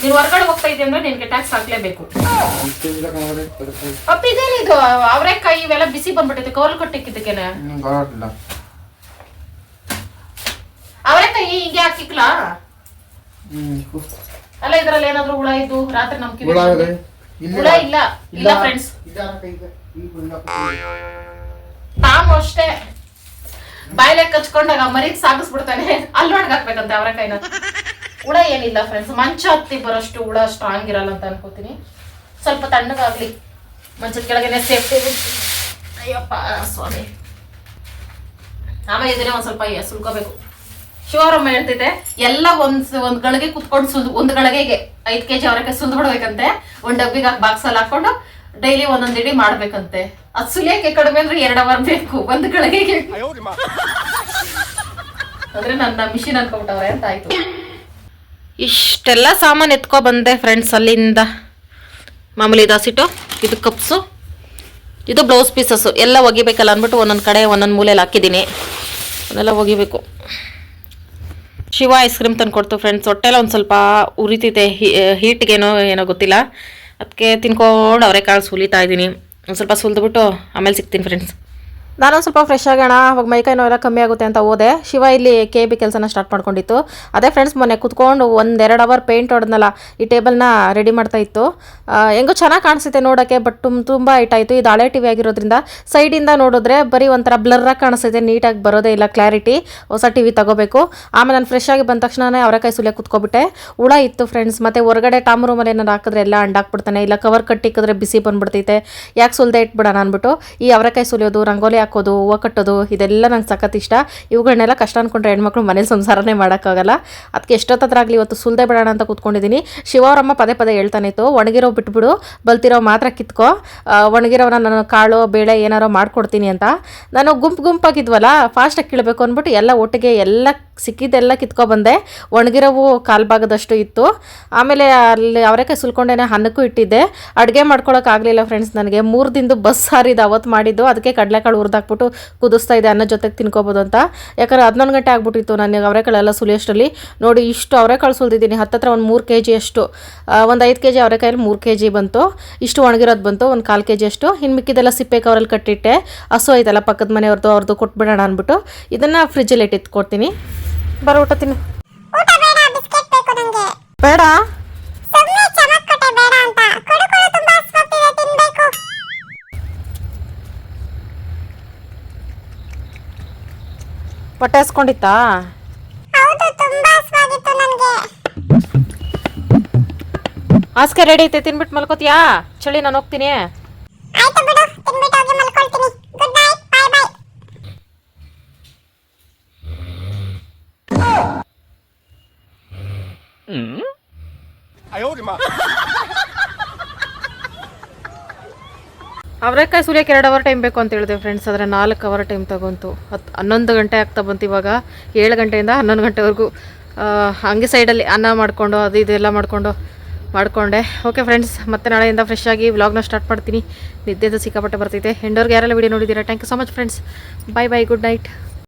ನೀನ್ ಹೊರಗಡೆ ಹೋಗ್ತಾ ಇದೀಯ ಅಂದ್ರೆ ನಿನ್ಗೆ ಟ್ಯಾಕ್ಸ್ ಹಾಕ್ಲೇಬೇಕು. ಅಪ್ಪ ಇದೇನಿದು ಅವರೆಕಾಯಿ ಇವೆಲ್ಲ ಬಿಸಿ ಬಂದ್ಬಿಟ್ಟೈತೆ ಕವಲ್ ಕೊಟ್ಟಿಕ್ಕಿದ್ದಕ್ಕೇನೆ ಅವರೆಕಾಯಿ ಹೀಗೆ ಹಾಕಿಕ್ಲಾ? ಅಲ್ಲ ಇದ್ರಲ್ಲಿ ಏನಾದ್ರು ಹುಳ ಇದ್ದು ರಾತ್ರಿ ನಮ್ ಕಿವಿ ಹುಳ ಇಲ್ಲ ಇಲ್ಲ ಫ್ರೆಂಡ್ಸ್ ತಾಮು ಅಷ್ಟೇ. ಬಾಯ್ಲೆ ಕಚ್ಕೊಂಡಾಗ ಮರಿಗ್ ಸಾಗಿಸ್ಬಿಡ್ತಾನೆ. ಅಲ್ಲಿ ಒಣಗ್ ಹಾಕ್ಬೇಕಂತೆ ಕೈನ. ಹುಳ ಏನಿಲ್ಲ ಫ್ರೆಂಡ್ಸ್ ಮಂಚ ಹತ್ತಿ ಬರೋಷ್ಟು ಹುಳ ಸ್ಟ್ರಾಂಗ್ ಇರಲ್ಲ ಅಂತ ಅನ್ಕೋತೀನಿ. ಸ್ವಲ್ಪ ತಣ್ಣಗಾಗ್ಲಿ. ಮಂಚದ ಕೆಳಗೆನೆ ಸೇಫ್ಟಿ ಅಯ್ಯಪ್ಪ, ಸ್ವಾಮಿ. ಆಮೇಲೆ ಇದನ್ನೇ ಒಂದ್ ಸ್ವಲ್ಪ ಸುಲ್ಕೋಬೇಕು. ಶಿವರಮ್ಮ ಹೇಳ್ತಿದ್ದೆ, ಎಲ್ಲ ಒಂದ್ ಒಂದ್ ಗಳಿಗೆ ಕುತ್ಕೊಂಡು ಸುಲ್, ಒಂದ್ ಗಳಿಗೆಗೆ ಐದ್ ಕೆಜಿ ಅವರಕ್ಕೆ ಸುಲ್ದು ಬಿಡ್ಬೇಕಂತೆ ಒಂದ್ ಡಬ್ಬಿಗೆ ಬಾಕ್ಸಲ್ಲಿ ಬಾಕ್ಸ್ ಹಾಕೊಂಡು ಡೈಲಿ ಒಂದೊಂದ್ ಇಡೀ ಮಾಡ್ಬೇಕಂತೆ. ಅದ್ ಸುಲಿಯಕ್ಕೆ ಕಡಿಮೆ ಅಂದ್ರೆ ಎರಡ್ ಅವರ್ ಬೇಕು. ಒಂದ್ ಕಡೆಗೆ ಅಂದ್ರೆ ನನ್ನ ಮಿಷಿನ್ ಅನ್ಕೊಂಬಿಟ್ಟವ್ರೆ ಅಂತ ಆಯ್ತು. ಇಷ್ಟೆಲ್ಲ ಸಾಮಾನು ಎತ್ಕೊ ಬಂದೆ ಫ್ರೆಂಡ್ಸ್ ಅಲ್ಲಿಂದ. ಮಾಮೂಲಿ ದಾಸಿಟು ಇದು ಕಪ್ಸು ಇದು ಬ್ಲೌಸ್ ಪೀಸಸ್ಸು ಎಲ್ಲ ಒಗಿಬೇಕಲ್ಲ ಅಂದ್ಬಿಟ್ಟು ಒಂದೊಂದು ಕಡೆ, ಒಂದೊಂದು ಮೂಲೆಯಲ್ಲಿ ಹಾಕಿದ್ದೀನಿ. ಅದೆಲ್ಲ ಒಗಿಬೇಕು. ಶಿವ ಐಸ್ ಕ್ರೀಮ್ ತಂದು ಫ್ರೆಂಡ್ಸ್ ಹೊಟ್ಟೆಲ್ಲ ಒಂದು ಸ್ವಲ್ಪ ಉರಿತಿದೆ ಹೀಟ್ಗೇನೋ ಏನೋ ಗೊತ್ತಿಲ್ಲ. ಅದಕ್ಕೆ ತಿನ್ಕೊಂಡು ಅವರೆಕಾಳು ಸುಲಿತಾ ಇದ್ದೀನಿ. ಒಂದು ಸ್ವಲ್ಪ ಸುಲಿದ್ಬಿಟ್ಟು ಆಮೇಲೆ ಸಿಗ್ತೀನಿ ಫ್ರೆಂಡ್ಸ್ ನಾನೊಂದು ಸ್ವಲ್ಪ ಫ್ರೆಶ್ ಆಗೋಣ ಅವಾಗ ಮೈಕೈ ನೋವೆಲ್ಲ ಕಮ್ಮಿ ಆಗುತ್ತೆ ಅಂತ ಹೋದೆ. ಶಿವ ಇಲ್ಲಿ ಕೆ ಬಿ ಕೆಲಸನ ಸ್ಟಾರ್ಟ್ ಮಾಡ್ಕೊಂಡಿತ್ತು. ಅದೇ ಫ್ರೆಂಡ್ಸ್ ಮೊನ್ನೆ ಕುತ್ಕೊಂಡು ಒಂದೆರಡು ಅವರ್ ಪೇಂಟ್ ಹೊಡೆದ್ನಲ್ಲ, ಈ ಟೇಬಲ್ನ ರೆಡಿ ಮಾಡ್ತಾ ಇತ್ತು. ಹೆಂಗೋ ಚೆನ್ನಾಗಿ ಕಾಣಿಸುತ್ತೆ ನೋಡೋಕ್ಕೆ ಬಟ್ ತುಂಬ ತುಂಬ ಹೈಟ್ ಆಯಿತು. ಇದು ಹಳೆ ಟಿವಿ ಆಗಿರೋದ್ರಿಂದ ಸೈಡಿಂದ ನೋಡಿದ್ರೆ ಬರೀ ಒಂಥರ ಬ್ಲರ್ರಾಗಿ ಕಾಣಿಸ್ತಿದೆ ನೀಟಾಗಿ ಬರೋದೇ ಇಲ್ಲ ಕ್ಲಾರಿಟಿ ಹೊಸ ಟಿ ವಿ ತಗೋಬೇಕು. ಆಮೇಲೆ ನಾನು ಫ್ರೆಶ್ ಆಗಿ ಬಂದ ತಕ್ಷಣನೇ ಅವರೆಕಾಯಿ ಸುಲೆ ಕುತ್ಕೊಬಿಟ್ಟೆ. ಹುಳ ಇತ್ತು ಫ್ರೆಂಡ್ಸ್ ಮತ್ತೆ ಹೊರಗಡೆ ಟಾಮ್ ರೂಮಲ್ಲಿ ಏನಾರು ಹಾಕಿದ್ರೆ ಎಲ್ಲ ಅಂಡಾಕ್ಬಿಡ್ತಾನೆ, ಇಲ್ಲ ಕವರ್ ಕಟ್ಟಿಕ್ಕಿದ್ರೆ ಬಿಸಿ ಬಂದ್ಬಿಡ್ತೈತೆ. ಯಾಕೆ ಸುಲ್ದೆ ಇಟ್ಬಿಡೋಣ ಅಂದ್ಬಿಟ್ಟು, ಈ ಅವರೆಕಾಯಿ ಸುಲಿಯೋದು, ರಂಗೋಲಿ ಹಾಕೋದು ಹೂವು ಕಟ್ಟೋದು, ಇದೆಲ್ಲ ನಂಗೆ ಸಖತ್ ಇಷ್ಟ. ಇವುಗಳನ್ನೆಲ್ಲ ಕಷ್ಟ ಅನ್ಕೊಂಡ್ರೆ ಹೆಣ್ಮಕ್ಳು ಮನೇಲಿ ಸಂಸಾರನೇ ಮಾಡೋಕ್ಕಾಗಲ್ಲ. ಅದಕ್ಕೆ ಎಷ್ಟೊತ್ತಾಗಲಿ ಇವತ್ತು ಸುಲ್ದೆ ಬಿಡೋಣ ಅಂತ ಕೂತ್ಕೊಂಡಿದ್ದೀನಿ ಶಿವರಮ್ಮ ಪದೇ ಪದೇ ಹೇಳ್ತಾನೆ ಇತ್ತು ಒಣಗಿರೋ ಬಿಟ್ಬಿಡು ಬಲ್ತಿರೋ ಮಾತ್ರ ಕಿತ್ಕೋ. ಒಣಗಿರೋನ ನಾನು ಕಾಳು, ಬೇಳೆ ಏನಾರೋ ಮಾಡ್ಕೊಡ್ತೀನಿ ಅಂತ. ನಾನು ಗುಂಪು ಗುಂಪಾಗಿದ್ವಲ್ಲ ಫಾಸ್ಟಾಗಿ ಕೀಳಬೇಕು ಅಂದ್ಬಿಟ್ಟು ಎಲ್ಲ ಒಟ್ಟಿಗೆ ಎಲ್ಲ ಸಿಕ್ಕಿದ್ದೆಲ್ಲ ಕಿತ್ಕೊಬಂದೆ ಒಣಗಿರೋವು ಕಾಲು ಭಾಗದಷ್ಟು ಇತ್ತು. ಆಮೇಲೆ ಅಲ್ಲಿ ಅವರೇಕಾಯಿ ಸುಲ್ಕೊಂಡೇನೆ ಅನ್ನಕ್ಕೂ ಇಟ್ಟಿದ್ದೆ. ಅಡುಗೆ ಮಾಡ್ಕೊಳಕ್ಕಾಗಲಿಲ್ಲ ಫ್ರೆಂಡ್ಸ್ ನನಗೆ. ಮೂರು ದಿನದ ಬಸ್ ಸಾರಿದ್ದು ಅವತ್ತು ಮಾಡಿದ್ದು. ಅದಕ್ಕೆ ಕಡಲೆಕಾಳು ಹುರಿದಾಕ್ಬಿಟ್ಟು ಕುದಿಸ್ತಾ ಇದೆ ಅನ್ನ ಜೊತೆಗೆ ತಿನ್ಕೋಬೋದು ಅಂತ. ಯಾಕಂದ್ರೆ ಹದಿನೊಂದು ಗಂಟೆ ಆಗ್ಬಿಟ್ಟಿತ್ತು ನನಗೆ ಅವರೆಕಾಳೆಲ್ಲ ಸುಲಿಯೋಷ್ಟರಲ್ಲಿ. ನೋಡಿ ಇಷ್ಟು ಅವರೆಕಾಳು ಸುಲಿದಿದ್ದೀನಿ. ಹತ್ತತ್ರ ಒಂದು ಮೂರು ಕೆ ಜಿ ಅಷ್ಟು ಒಂದು ಐದು ಕೆ ಜಿ ಅವರೆಕಾಯಲ್ಲಿ ಮೂರು ಕೆ ಜಿ ಬಂತು. ಇಷ್ಟು ಒಣಗಿರೋದು ಬಂತು ಒಂದು ಕಾಲು ಕೆ ಜಿ ಅಷ್ಟು. ಇನ್ನು ಮಿಕ್ಕಿದೆಲ್ಲ ಸಿಪ್ಪೆ ಕವರಲ್ಲಿ ಕಟ್ಟಿಟ್ಟೆ. ಹಸು ಐತಲ್ಲ ಪಕ್ಕದ ಮನೆಯವ್ರದ್ದು ಅವ್ರದ್ದು ಕೊಟ್ಬಿಡೋಣ ಅಂದ್ಬಿಟ್ಟು ಇದನ್ನು ಫ್ರಿಜ್ಜಲ್ಲಿ ಇಟ್ಟಿತ್ಕೊಡ್ತೀನಿ. ಬರೋ ಊಟ ತಿನ್ನು. ಬೇಡ? ಹೊಟ್ಟೆ ಹಸ್ಕೊಂಡಿತ್ತಾ ನನಗೆ. ಹಾಸಿಗೆ ರೆಡಿ ಐತೆ ತಿನ್ಬಿಟ್ಟು ಮಲ್ಕೋತಿಯಾ? ಚಳಿ ನಾನು ಹೋಗ್ತೀನಿ ಆಯ್ತು ಬಿಡು ತಿನ್ಬಿಟ್ಟು ಹೋಗಿ ಮಲ್ಕೊಳ್ತೀನಿ ಗುಡ್ ನೈಟ್ ಬಾಯ್ ಬಾಯ್ ಅವರೆಕಾಯಿ ಸುರಿಯೋಕ್ಕೆ ಎರಡು ಅವರ್ ಟೈಮ್ ಬೇಕು ಅಂತ ಹೇಳಿದೆ ಫ್ರೆಂಡ್ಸ್ ಆದರೆ ನಾಲ್ಕು ಅವರ್ ಟೈಮ್ ತಗೊಂತು. ಹತ್ತು ಹನ್ನೊಂದು ಗಂಟೆ ಆಗ್ತಾ ಬಂತು ಇವಾಗ. ಏಳು ಗಂಟೆಯಿಂದ ಹನ್ನೊಂದು ಗಂಟೆವರೆಗೂ ಹಂಗೆ ಸೈಡಲ್ಲಿ ಅನ್ನ ಮಾಡಿಕೊಂಡು, ಅದು ಇದೆಲ್ಲ ಮಾಡಿಕೊಂಡು, ಮಾಡಿಕೊಂಡೆ. ಓಕೆ ಫ್ರೆಂಡ್ಸ್ ಮತ್ತೆ ನಾಳೆಯಿಂದ ಫ್ರೆಶ್ ಆಗಿ ವ್ಲಾಗ್ನ ಸ್ಟಾರ್ಟ್ ಮಾಡ್ತೀನಿ. ನಿದ್ದೆದು ಸಿಕ್ಕಾಪಟ್ಟೆ ಬರ್ತೈತೆ. ಹೆಂಡೋರ್ಗೆ ಯಾರೆಲ್ಲ ವಿಡಿಯೋ ನೋಡಿದ್ದೀರಾ? Thank you so much friends bye bye good night